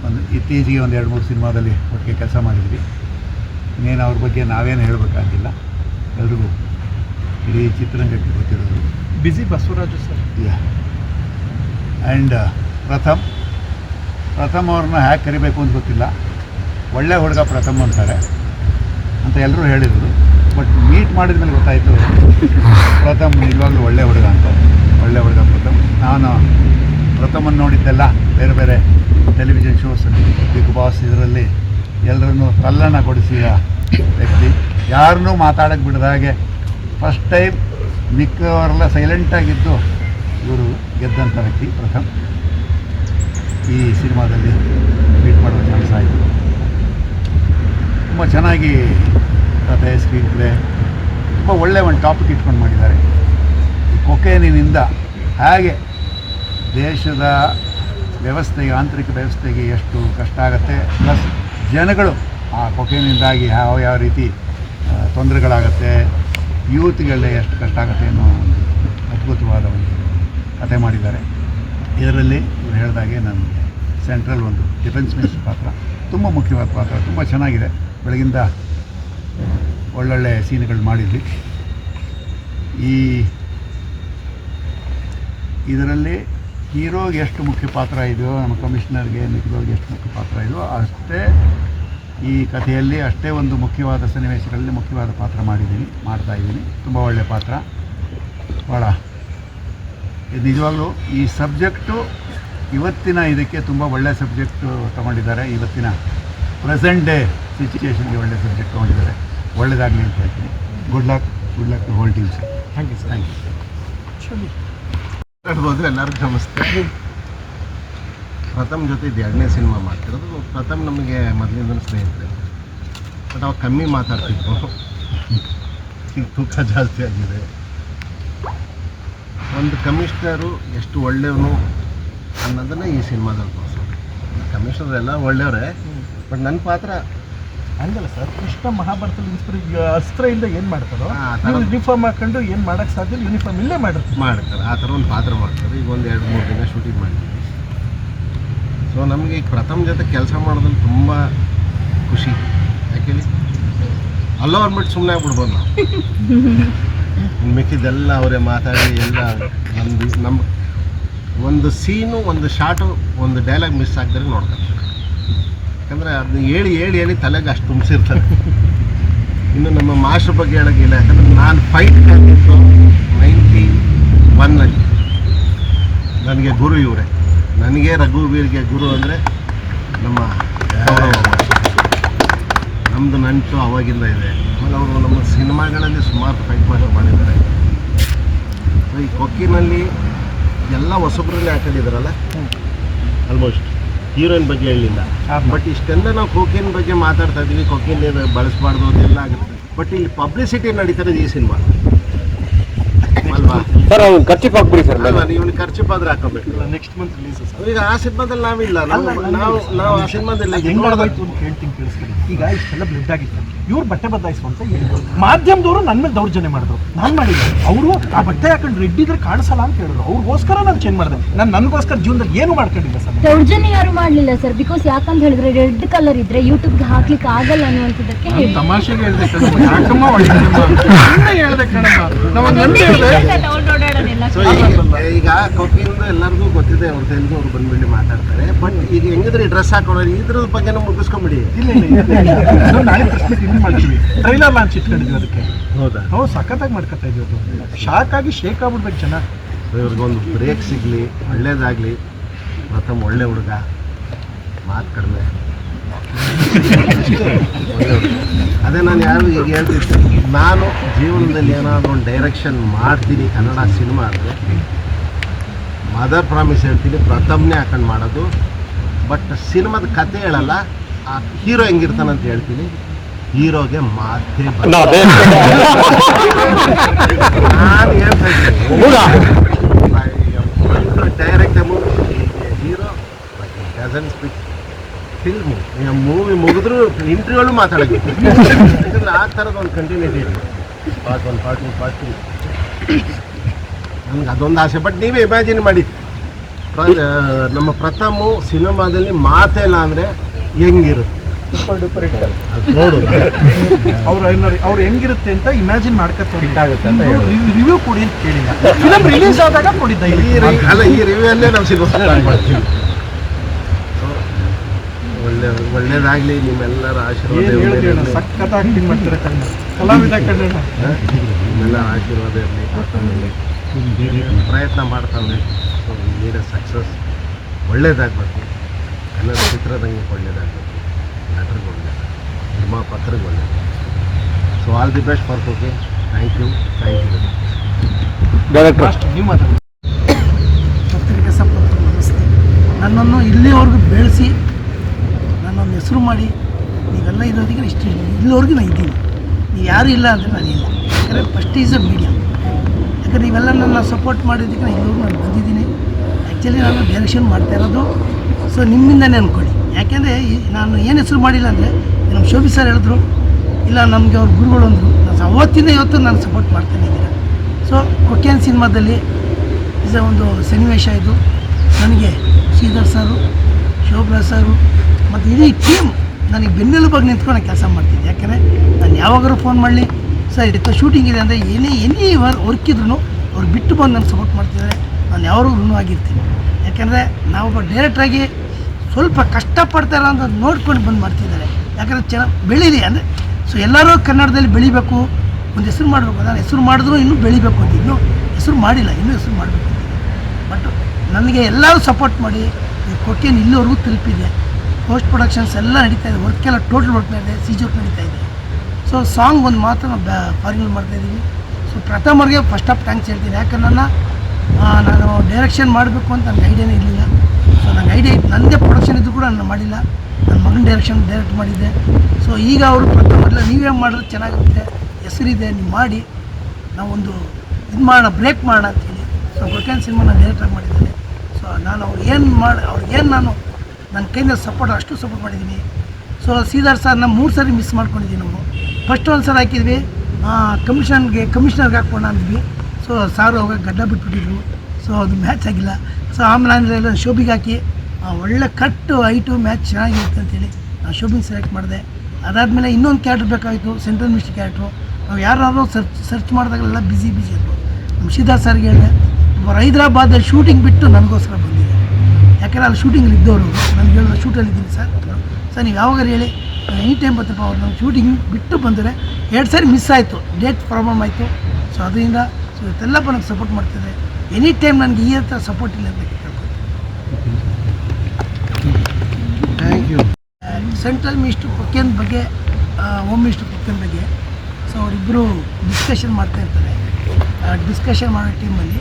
ಒಂದು ಇತ್ತೀಚೆಗೆ ಒಂದು ಎರಡು ಮೂರು ಸಿನಿಮಾದಲ್ಲಿ ಒಟ್ಟಿಗೆ ಕೆಲಸ ಮಾಡಿದ್ವಿ. ಇನ್ನೇನು ಅವ್ರ ಬಗ್ಗೆ ನಾವೇನು ಹೇಳಬೇಕಾಗಿಲ್ಲ. ಎಲ್ರಿಗೂ ಇಡೀ ಚಿತ್ರರಂಗಕ್ಕೆ ಗೊತ್ತಿರೋದು BC Basavaraju sir. And Pratham Pratham ಅವ್ರನ್ನ ಹ್ಯಾಗೆ ಕರಿಬೇಕು ಅಂತ ಗೊತ್ತಿಲ್ಲ. ಒಳ್ಳೆ ಹುಡುಗ ಪ್ರಥಮ್ ಅಂತಾರೆ ಅಂತ ಎಲ್ಲರೂ ಹೇಳಿದರು. ಬಟ್ ಮೀಟ್ ಮಾಡಿದ ಮೇಲೆ ಗೊತ್ತಾಯಿತು ಪ್ರಥಮ್ ನಿಜವಾಗ್ಲೂ ಒಳ್ಳೆ ಹುಡುಗ ಅಂತ. ಒಳ್ಳೆ ಹುಡುಗ ಪ್ರಥಮ್. ನಾನು ಪ್ರಥಮನ್ನು ನೋಡಿದ್ದೆಲ್ಲ ಬೇರೆ ಬೇರೆ ಟೆಲಿವಿಷನ್ ಶೋಸಲ್ಲಿ ಬಿಗ್ ಬಾಸ್ ಇದರಲ್ಲಿ ಎಲ್ಲರನ್ನೂ ತಲ್ಲಣ ಕೊಡಿಸಿದ ವ್ಯಕ್ತಿ. ಯಾರನ್ನೂ ಮಾತಾಡೋಕ್ಕೆ ಬಿಡದ ಹಾಗೆ ಫಸ್ಟ್ ಟೈಮ್ ಮಿಕ್ಕವರೆಲ್ಲ ಸೈಲೆಂಟಾಗಿದ್ದು ಇವರು ಗೆದ್ದಂಥ ವ್ಯಕ್ತಿ ಪ್ರಥಮ್. ಈ ಸಿನಿಮಾದಲ್ಲಿ ಮೀಟ್ ಮಾಡುವ ಚಾನ್ಸ್ ಆಯಿತು. ತುಂಬ ಚೆನ್ನಾಗಿ ಕಥೆ ಸ್ಕ್ರೀನ್ ಪ್ಲೇ ತುಂಬ ಒಳ್ಳೆಯ ಒಂದು ಟಾಪಿಕ್ ಇಟ್ಕೊಂಡು ಮಾಡಿದ್ದಾರೆ. ಕೊಕೇನಿನಿಂದ ಹೇಗೆ ದೇಶದ ವ್ಯವಸ್ಥೆಗೆ, ಆಂತರಿಕ ವ್ಯವಸ್ಥೆಗೆ ಎಷ್ಟು ಕಷ್ಟ ಆಗುತ್ತೆ ಪ್ಲಸ್ ಜನಗಳು ಆ ಕೊಕೇನಿಂದಾಗಿ ಯಾವ ಯಾವ ರೀತಿ ತೊಂದರೆಗಳಾಗತ್ತೆ ಯೂತ್ಗೆಲ್ಲ ಎಷ್ಟು ಕಷ್ಟ ಆಗುತ್ತೆ ಅನ್ನೋ ಅದ್ಭುತವಾದ ಒಂದು ಕಥೆ ಮಾಡಿದ್ದಾರೆ. ಇದರಲ್ಲಿ ಇವ್ರು ಹೇಳಿದಾಗೆ ನಾನು ಸೆಂಟ್ರಲ್ ಒಂದು ಡಿಫೆನ್ಸ್ ಮಿನಿಸ್ಟರ್ ಪಾತ್ರ, ತುಂಬ ಮುಖ್ಯವಾದ ಪಾತ್ರ, ತುಂಬ ಚೆನ್ನಾಗಿದೆ. ಬೆಳಗಿಂದ ಒಳ್ಳೊಳ್ಳೆ ಸೀನ್ಗಳು ಮಾಡಿದ್ವಿ. ಈ ಇದರಲ್ಲಿ ಹೀರೋಗೆ ಎಷ್ಟು ಮುಖ್ಯ ಪಾತ್ರ ಇದೆಯೋ, ನಮ್ಮ ಕಮಿಷನರ್ಗೆ ಮಿಕ್ಕಿದವ್ರಿಗೆ ಎಷ್ಟು ಮುಖ್ಯ ಪಾತ್ರ ಇದೆಯೋ ಅಷ್ಟೇ ಈ ಕಥೆಯಲ್ಲಿ ಅಷ್ಟೇ ಒಂದು ಮುಖ್ಯವಾದ ಸನ್ನಿವೇಶಗಳಲ್ಲಿ ಮುಖ್ಯವಾದ ಪಾತ್ರ ಮಾಡಿದ್ದೀನಿ ಮಾಡ್ತಾ ಇದ್ದೀನಿ. ತುಂಬ ಒಳ್ಳೆಯ ಪಾತ್ರ. ಭಾಳ ನಿಜವಾಗ್ಲೂ ಈ ಸಬ್ಜೆಕ್ಟು ಇವತ್ತಿನ ಇದಕ್ಕೆ ತುಂಬ ಒಳ್ಳೆಯ ಸಬ್ಜೆಕ್ಟು ತೊಗೊಂಡಿದ್ದಾರೆ. ಇವತ್ತಿನ ಪ್ರೆಸೆಂಟ್ ಡೇ ಸಿಚುಯೇಷನ್ಗೆ ಒಳ್ಳೆಯ ಸಬ್ಜೆಕ್ಟ್ ತೊಗೊಂಡಿದ್ದಾರೆ. ಒಳ್ಳೆಯದಾಗಲಿ ಅಂತ ಹೇಳ್ತೀನಿ. Good luck good luck whole team sir. Thank you thank you. ಎಲ್ಲರಿಗೂ ನಮಸ್ತೆ. ಪ್ರಥಮ್ ಜೊತೆ ಇದು ಎರಡನೇ ಸಿನಿಮಾ ಮಾಡ್ತಿರೋದು. ಪ್ರಥಮ್ ನಮಗೆ ಮೊದಲಿಂದ ಸ್ನೇಹಿತರೆ. ಬಟ್ ಅವಾಗ ಕಮ್ಮಿ ಮಾತಾಡ್ತಿದ್ವು ಈಗ ತೂಕ ಜಾಸ್ತಿ ಆಗಿದೆ. ಒಂದು ಕಮಿಷನರು ಎಷ್ಟು ಒಳ್ಳೆಯವನು ಅನ್ನೋದನ್ನ ಈ ಸಿನಿಮಾದಲ್ಲಿ ತೋರಿಸೋದು. ಕಮಿಷನರ್ ಎಲ್ಲ ಒಳ್ಳೆಯವರೇ. ಬಟ್ ನನ್ನ ಪಾತ್ರ ಹಂಗಲ್ಲ ಸರ್. ಕೃಷ್ಣ ಮಹಾಭಾರತದಲ್ಲಿ ಇನ್ಸ್ಪಿರಿ ಅಸ್ತ್ರ ಇಲ್ಲದೆ ಏನು ಮಾಡ್ತಾರೋ ಯೂನಿಫಾರ್ಮ್ ಹಾಕೊಂಡು ಏನು ಮಾಡಕ್ಕೆ ಸಾಧ್ಯ ಯೂನಿಫಾರ್ಮ್ ಇಲ್ಲೇ ಮಾಡಿರ್ತಾರೆ ಮಾಡ್ತಾರೆ. ಆ ಥರ ಒಂದು ಪಾತ್ರ ಮಾಡ್ತಾರೆ. ಈಗ ಒಂದು ಎರಡು ಮೂರು ದಿನ ಶೂಟಿಂಗ್ ಮಾಡಿದ್ವಿ ಸೊ ನಮಗೆ ಪ್ರಥಮ ಜೊತೆ ಕೆಲಸ ಮಾಡೋದ್ರಲ್ಲಿ ತುಂಬ ಖುಷಿ. ಯಾಕೆ ಅಲ್ಲೋ ಅಂದ್ಬಿಟ್ಟು ಸುಮ್ಮನೆ ಆಗ್ಬಿಡ್ಬೋದು ನಾವು. ಮಿಕ್ಕಿದ್ದೆಲ್ಲ ಅವರೇ ಮಾತಾಡಿ, ಎಲ್ಲ ನಮ್ದು ನಮ್ಮ ಒಂದು ಸೀನು, ಒಂದು ಶಾಟು, ಒಂದು ಡೈಲಾಗ್ ಮಿಸ್ ಆಗ್ದಾಗ ನೋಡ್ತಾರೆ. ಯಾಕಂದರೆ ಅದನ್ನ ಹೇಳಿ ಹೇಳಿ ಹೇಳಿ ತಲೆಗೆ ಅಷ್ಟು ತುಂಬಿಸಿರ್ತಾರೆ ಇನ್ನು ನಮ್ಮ ಮಾಸ್ಟರ್ ಬಗ್ಗೆ ಹೇಳೋಕ್ಕಿಲ್ಲ ಯಾಕಂದ್ರೆ ನಾನು ಫೈಟ್ ಕಲಿತು ನೈಂಟಿ ಒನ್ನಲ್ಲಿ ನನಗೆ ಗುರು ಇವರೇ. ನನಗೆ ರಘುವೀರ್ಗೆ ಗುರು ಅಂದರೆ ನಮ್ಮ ನಮ್ಮದು ನಂಟು ಅವಾಗಿಂದ ಇದೆ. ಆಮೇಲೆ ಅವರು ನಮ್ಮ ಸಿನಿಮಾಗಳಲ್ಲಿ ಸುಮಾರು ಫೈಟ್ ಮಾಸ್ಟರ್ ಮಾಡಿದ್ದಾರೆ. ಸೊ ಈ ಕೊಕ್ಕಿನಲ್ಲಿ ಎಲ್ಲ ಹೊಸಬ್ರಲ್ಲಿ ಹಾಕೊಂಡಿದ್ದಾರಲ್ಲ? ಆಲ್ಮೋಸ್ಟ್ ಹೀರೋಯಿನ್ ಬಗ್ಗೆ ಹೇಳಲಿಲ್ಲ ಬಟ್ ಇಷ್ಟೆಲ್ಲ ನಾವು ಕೊಕ್ಕಿನ ಬಗ್ಗೆ ಮಾತಾಡ್ತಾ ಇದ್ದೀವಿ. ಕೊಕ್ಕಿನ ಬಳಸಬಾರ್ದು ಅದೆಲ್ಲ ಆಗುತ್ತೆ. ಬಟ್ ಇಲ್ಲಿ ಪಬ್ಲಿಸಿಟಿ ನಡೀತಾರೆ ಈ ಸಿನಿಮಾ. ಅಲ್ವಾ? ಸರ್ ಅವ್ನು ಖರ್ಚಿಪ್ ಹಾಕ್ಬಿಡಿ ಸರ್ ಅಲ್ವಾ ಇವನು ಖರ್ಚು ಪಾದ್ರೆ ಹಾಕೋಬೇಕು ನೆಕ್ಸ್ಟ್ ಮಂತ್ ರಿಲೀಸ್ ಸರ್. ಈಗ ಆ ಸಿನಿಮಾದಲ್ಲಿ ನಾವಿಲ್ಲ. ನಾವು ನಾವು ನಾವು ಆ ಸಿನಿಮಾದಲ್ಲಿ ಹೆಂಗ್ ಮಾಡೋದಾಯ್ತು ಅಂತ ಕೇಳ್ತೀನಿ ಕೇಳಿಸ್ತೀನಿ ಈಗ ಇಷ್ಟೆಲ್ಲ ಬ್ಲಡ್ ಆಗಿತ್ತು. ಇವ್ರು ಬಟ್ಟೆ ಬದಲಾಯಿಸು ಅಂತ ಹೇಳಿದ್ರು. ಮಾಧ್ಯಮದವರು ನನ್ನ ಮೇಲೆ ದೌರ್ಜನ್ಯ ಮಾಡಿದ್ರು. ನಾನು ಮಾಡಿಲ್ಲ. ಅವರು ಆ ಬಟ್ಟೆ ಹಾಕೊಂಡು ರೆಡ್ ಇದ್ರೆ ಕಾಣಿಸಲ್ಲ ಅಂತ ಹೇಳಿದ್ರು. ಅವ್ರಿಗೋಸ್ಕರ ನಾನು ಚೇಂಜ್ ಮಾಡಿದೆ. ನಾನು ನನಗೋಸ್ಕರ ಜೀವನದಲ್ಲಿ ಏನು ಮಾಡ್ಕೊಂಡಿಲ್ಲ ಸರ್? ದೌರ್ಜನ್ಯ ಯಾರು ಮಾಡಲಿಲ್ಲ ಸರ್? ಬಿಕಾಸ್ ಯಾಕಂತ ಹೇಳಿದ್ರೆ ರೆಡ್ ಕಲರ್ ಇದ್ರೆ ಯೂಟ್ಯೂಬ್ಗೆ ಹಾಕ್ಲಿಕ್ಕೆ ಆಗಲ್ಲ ಅನ್ನುವಂಥದ್ದಕ್ಕೆ ತಮಾಷೆಗೆ ಹೇಳ್ದೆ ಕಣಮ್ಮ. ಯಾಕಮ್ಮ ಒಳ್ಳೆ ಹೇಳ್ದೆ ಕಣಮ್ಮ. ನಾವು ಹೇಳ್ದೆ. ಸೊ ಈಗ ಕೊಕ್ಕಿಂದ ಎಲ್ಲರಿಗೂ ಗೊತ್ತಿದೆ ಅವ್ರ ತೆಲುಗು ಅವ್ರು ಬಂದ್ಬಿಟ್ಟು ಮಾತಾಡ್ತಾರೆ. ಬಟ್ ಈಗ ಹೆಂಗಿದ್ರೆ ಡ್ರೆಸ್ ಹಾಕೋಣ ಇದ್ರ ಬಗ್ಗೆನೂ ಮುಗಿಸ್ಕೊಂಬಿಡಿ. ಇಲ್ಲ ಇಲ್ಲ ನಾಳೆ ಪ್ರಶ್ನೆ ಇದನ್ನ ಮಾಡ್ತೀವಿ. ಟ್ರೈಲರ್ ಲಾಂಚ್ ಇಟ್ಕೊಂಡಿದ್ವಿ ಅದಕ್ಕೆ. ಹೌದಾ? ಹೌದು ಸಖತ್ತಾಗಿ ಮಾಡ್ಕೊತಾ ಇದ್ವಿ ಅದು ಶಾಕ್ ಆಗಿ ಶೇಕ್ ಆಗ್ಬಿಡ್ಬೇಕು ಜನ. ಇವ್ರಿಗೊಂದು ಬ್ರೇಕ್ ಸಿಗಲಿ ಒಳ್ಳೇದಾಗಲಿ. ಪ್ರಥಮ ಒಳ್ಳೆ ಹುಡುಗ. ಮಾತು ಕಡಿಮೆ. ಅದೇ ನಾನು ಯಾರು ಈಗ ಹೇಳ್ತಿದ್ದೆ ನಾನು ಜೀವನದಲ್ಲಿ ಏನಾದರೂ ಒಂದು ಡೈರೆಕ್ಷನ್ ಮಾಡ್ತೀನಿ ಕನ್ನಡ ಸಿನಿಮಾ ಅಂದರೆ ಮದರ್ ಪ್ರಾಮಿಸ್ ಹೇಳ್ತೀನಿ ಪ್ರಥಮನೇ ಹಾಕೊಂಡು ಮಾಡೋದು. ಬಟ್ ಸಿನಿಮಾದ ಕತೆ ಹೇಳಲ್ಲ ಆ ಹೀರೋ ಹೆಂಗಿರ್ತಾನಂತ ಹೇಳ್ತೀನಿ. ಹೀರೋಗೆ ಮಾತೇ ನಾನು ಹೇಳ್ತಾ ಇದ್ದೀನಿ. Direct hero doesn't speak film movie ಮುಗಿದ್ರು ಇಂಟರ್ವ್ಯೂಲು ಮಾತಾಡಬೇಕು ಯಾಕಂದ್ರೆ ಆ ಥರದ ಒಂದು ಕಂಟಿನ್ಯೂಟಿ ಇದೆ. Part one part two part two ನಮ್ಗೆ ಅದೊಂದು ಆಸೆ. ಬಟ್ ನೀವೇ ಇಮ್ಯಾಜಿನ್ ಮಾಡಿ ನಮ್ಮ ಪ್ರಥಮ ಸಿನಿಮಾದಲ್ಲಿ ಮಾತೇ ಇಲ್ಲ ಅಂದರೆ ಹೆಂಗಿರುತ್ತೆ? ನೋಡು. ಅವ್ರು ಅವ್ರು ಹೆಂಗಿರುತ್ತೆ ಅಂತ ಇಮ್ಯಾಜಿನ್ ಅಂತ ರಿವ್ಯೂ ಕೊಡಿ ಅಂತ ಕೇಳಿಲ್ಲ. ಫಿಲಮ್ ರಿಲೀಸ್ ಆದಾಗ ಕೊಡಿದ್ದ ಈ ರಿ- ಅಲ್ಲ ಈ ರಿವ್ಯೂ ಅಲ್ಲೇ ನಾವು ಸಿನಿಮಾ ಮಾಡ್ತೀವಿ. ಒಳ್ಳೆ ಒಳ್ಳೇದಾಗ್ಲಿ ನಿಮ್ಮೆಲ್ಲರ ಆಶೀರ್ವಾದ? ನಿಮ್ಮೆಲ್ಲರ ಆಶೀರ್ವಾದ ಇರಲಿ ಪ್ರಯತ್ನ ಮಾಡ್ತಾವೆ ಸೊ ನೀಡ ಸಕ್ಸಸ್ ಒಳ್ಳೇದಾಗಬೇಕು. ಕನ್ನಡ ಚಿತ್ರದಂಗೆ ಒಳ್ಳೇದಾಗಬೇಕು. ನಟರಿಗೆ ಒಳ್ಳೇದು ನಿರ್ಮಾಪಕರಿಗೆ ಒಳ್ಳೇದು so all the best for coke thank you thank you very much director. ಅಷ್ಟು ನೀವು ಮಾತಾಡಿ. ಪತ್ರಿಕೆ ಸಂಪತ್ತು ನಮಸ್ತೆ. ನನ್ನನ್ನು ಇಲ್ಲಿವರೆಗೂ ಬೆಳೆಸಿ ಹೆಸರು ಮಾಡಿ. ನೀವೆಲ್ಲ ಇರೋದಕ್ಕೆ ಇಷ್ಟು ಇಲ್ಲಿವರೆಗೂ ನಾನು ಇದ್ದೀನಿ. ನೀವು ಯಾರೂ ಇಲ್ಲ ಅಂದರೆ ನಾನು ಇಲ್ಲ. ಯಾಕಂದರೆ ಫಸ್ಟ್ ಈಸ್ ಅ ಮೀಡಿಯಾ ಯಾಕಂದರೆ ನೀವೆಲ್ಲ ನನ್ನ ಸಪೋರ್ಟ್ ಮಾಡಿದ್ದಕ್ಕೆ ನಾನು ಇಲ್ಲಿವರೆಗೂ ನಾನು ಬಂದಿದ್ದೀನಿ. ಆ್ಯಕ್ಚುಲಿ ನಾನು ಡೈರೆಕ್ಷನ್ ಮಾಡ್ತಾ ಇರೋದು. ಸೊ ನಿಮ್ಮಿಂದನೇ ಅಂದ್ಕೊಳ್ಳಿ ಯಾಕೆಂದರೆ ನಾನು ಏನು ಹೆಸರು ಮಾಡಿಲ್ಲ ಅಂದರೆ ನಮ್ಮ ಶೋಭಿ ಸರ್ ಹೇಳಿದ್ರು, ಇಲ್ಲ ನಮಗೆ ಅವ್ರ ಗುರುಗಳು ಅಂದರು. ನಾನು ಅವತ್ತಿಂದ ಇವತ್ತು ನಾನು ಸಪೋರ್ಟ್ ಮಾಡ್ತಾನೆ ಇದ್ದೀನಿ. ಸೊ ಕೊಕ್ಕೇನ್ ಸಿನಿಮಾದಲ್ಲಿ ಇಸ್ ಒಂದು ಸನ್ನಿವೇಶ ಇದು. ನನಗೆ ಶ್ರೀಧರ್ ಸರು ಶೋಭ್ರಾ ಸರು ಮತ್ತು ಇಡೀ ಟೀಮ್ ನನಗೆ ಬೆನ್ನೆಲುಬಾಗಿ ನಿಂತ್ಕೊಂಡು ಕೆಲಸ ಮಾಡ್ತಿದ್ದೆ ಯಾಕಂದರೆ ನಾನು ಯಾವಾಗಾದ್ರೂ ಫೋನ್ ಮಾಡಲಿ. ಸರ್, ಇದಕ್ಕೆ ಶೂಟಿಂಗ್ ಇದೆ ಅಂದರೆ ಏನೇ ಎನಿ ವರ್ಕ್ ಇದ್ರೂ ಅವ್ರು ಬಿಟ್ಟು ಬಂದು ನಾನು ಸಪೋರ್ಟ್ ಮಾಡ್ತಿದ್ದಾರೆ. ನಾನು ಯಾವಾಗೂ ಋಣವಾಗಿರ್ತೀನಿ ಯಾಕೆಂದರೆ ನಾವೊಬ್ಬ ಡೈರೆಕ್ಟ್ರಾಗಿ ಸ್ವಲ್ಪ ಕಷ್ಟಪಡ್ತಾರ ಅಂತ ನೋಡ್ಕೊಂಡು ಬಂದು ಮಾಡ್ತಿದ್ದಾರೆ. ಯಾಕಂದರೆ ಚೆನ್ನಾಗಿ ಬೆಳೀಲಿ ಅಂದರೆ ಸೊ ಎಲ್ಲರೂ ಕನ್ನಡದಲ್ಲಿ ಬೆಳಿಬೇಕು. ಒಂದು ಹೆಸರು ಮಾಡಬೇಕು ನಾನು ಹೆಸರು ಮಾಡಿದ್ರು ಇನ್ನೂ ಬೆಳಿಬೇಕು ಅಂತ. ಇನ್ನೂ ಹೆಸರು ಮಾಡಿಲ್ಲ, ಇನ್ನೂ ಹೆಸರು ಮಾಡಬೇಕು ಬಟ್ ನನಗೆ ಎಲ್ಲರೂ ಸಪೋರ್ಟ್ ಮಾಡಿ, ಈ ಕೊಕ್ಕೇನು ಇಲ್ಲಿವರೆಗೂ ತಲುಪಿದೆ. ಪೋಸ್ಟ್ ಪ್ರೊಡಕ್ಷನ್ಸ್ ಎಲ್ಲ ನಡೀತಾ ಇದೆ. ವರ್ಕ್ ಎಲ್ಲ ಟೋಟಲ್ ವರ್ಕ್ ನಡೀತಾ ಇದೆ. ಸಿ ಜಿ ನಡೀತಾ ಇದೆ. ಸೊ ಸಾಂಗ್ ಒಂದು ಮಾತ್ರ ನಾವು ಬ್ಯಾ ಫಾರಿನಲ್ ಮಾಡ್ತಾಯಿದ್ದೀವಿ ಸೊ ಪ್ರಥಮರಿಗೆ ಫಸ್ಟ್ ಆಫ್ ಥ್ಯಾಂಕ್ಸ್ ಹೇಳ್ತೀನಿ. ಯಾಕಂದ್ರೆ ನನ್ನ ನಾನು ಡೈರೆಕ್ಷನ್ ಮಾಡಬೇಕು ಅಂತ ನನಗೆ ಐಡಿಯಾನೇ ಇರಲಿಲ್ಲ. ಸೊ ನನಗೆ ಐಡಿಯಾ ಇತ್ತು. ನನ್ನದೇ ನಾನು ಮಾಡಿಲ್ಲ. ನನ್ನ ಮಗನ ಡೈರೆಕ್ಷನ್ ಡೈರೆಕ್ಟ್ ಮಾಡಿದ್ದೆ. ಸೊ ಈಗ ಅವರು ಪ್ರಥಮ ಮಾಡಿಲ್ಲ ನೀವೇ ಮಾಡಿದ್ರೆ ಚೆನ್ನಾಗಿರುತ್ತೆ. ಹೆಸರಿದೆ, ನೀವು ಮಾಡಿ. ನಾವೊಂದು ಇದು ಮಾಡೋಣ ಬ್ರೇಕ್ ಮಾಡೋಣ ಅಂತೇಳಿ ಸೊ ಕೊಟ್ಯಾನ್ ಸಿನಿಮಾ ನಾನು ಡೈರೆಕ್ಟಾಗಿ ಮಾಡಿದ್ದೇನೆ. ಸೊ ನಾನು ಅವ್ರು ಏನು ಮಾಡಿ ಅವ್ರಿಗೇನು ನಾನು ನನ್ನ ಕೈಯಿಂದ ಸಪೋರ್ಟ್ ಅಷ್ಟು ಸಪೋರ್ಟ್ ಮಾಡಿದ್ದೀನಿ. ಸೊ ಸೀದಾರ್ ಸರ್ ನಾವು ಮೂರು ಸಾರಿ ಮಿಸ್ ಮಾಡ್ಕೊಂಡಿದ್ದೀವಿ ನಾವು ಫಸ್ಟ್ ಒಂದು ಸಲ ಹಾಕಿದ್ವಿ. ಕಮಿಷನ್ಗೆ ಕಮಿಷನರ್ಗೆ ಹಾಕ್ಕೊಂಡು ಅಂದ್ವಿ. ಸೊ ಸಾರು ಅವಾಗ ಗಡ್ಡ ಬಿಟ್ಬಿಟ್ಟಿದ್ರು. ಸೊ ಅದು ಮ್ಯಾಚ್ ಆಗಿಲ್ಲ. ಸೊ ಆಮೇಲೆ ಎಲ್ಲ ಶೋಭಿಗೆ ಹಾಕಿ ಆ, ಒಳ್ಳೆ ಕಟ್ಟು ಐಟು ಮ್ಯಾಚ್ ಚೆನ್ನಾಗಿರುತ್ತೆ ಅಂತೇಳಿ ನಾನು ಶೋಭಿಗೆ ಸೆಲೆಕ್ಟ್ ಮಾಡಿದೆ. ಅದಾದಮೇಲೆ ಇನ್ನೊಂದು ಕ್ಯಾರೆಕ್ಟರ್ ಬೇಕಾಗಿತ್ತು ಸೆಂಟ್ರಲ್ ಮಿನಿಸ್ಟರ್ ಕ್ಯಾರೆಕ್ಟ್ರು ನಾವು ಯಾರು ಸರ್ಚ್ ಸರ್ಚ್ ಮಾಡಿದಾಗಲೆಲ್ಲ ಬ್ಯುಸಿ ಬ್ಯುಸಿ ಇರ್ಬೋದು ನಮ್ಮ ಸೀದಾ ಸರ್ಗೆ ಹೇಳಿದೆ ಹೈದ್ರಾಬಾದಲ್ಲಿ ಶೂಟಿಂಗ್ ಬಿಟ್ಟು ನನಗೋಸ್ಕರ ಯಾಕಂದರೆ ಅಲ್ಲಿ ಶೂಟಿಂಗಲ್ಲಿ ಇದ್ದವರು? ನಾನು ಹೇಳಿದ ಶೂಟಲ್ಲಿ ಇದ್ದೀನಿ ಸರ್. ಸರ್ ನೀವು ಯಾವಾಗ ಹೇಳಿ. ಎನಿ ಟೈಮ್ ಬರ್ತಪ್ಪ ಅವ್ರು ನಮ್ಮ ಶೂಟಿಂಗ್ ಬಿಟ್ಟು ಬಂದರೆ ಎರಡು ಸಾರಿ ಮಿಸ್ ಆಯಿತು. ಡೇಟ್ ಪ್ರಾಬ್ಲಮ್ ಆಯಿತು. ಸೊ ಅದರಿಂದ ಸೊ ಇವತ್ತೆಲ್ಲ ನನಗೆ ಸಪೋರ್ಟ್ ಮಾಡ್ತಿದ್ದಾರೆ. ಎನಿ ಟೈಮ್ ನನಗೆ ಈ ಹತ್ರ ಸಪೋರ್ಟ್ ಇಲ್ಲ ಅಂತ ಕೇಳ್ಕೊಳ್ತೀನಿ. Thank you central minister cocaine ಬಗ್ಗೆ ಹೋಮ್ ಮಿನಿಸ್ಟ್ರ್ ಕೊಕ್ಕೇನ್ ಬಗ್ಗೆ ಸೊ ಅವರಿಬ್ಬರು ಡಿಸ್ಕಷನ್ ಮಾಡ್ತಾ ಇರ್ತಾರೆ. ಡಿಸ್ಕಷನ್ ಮಾಡೋ ಟೀಮಲ್ಲಿ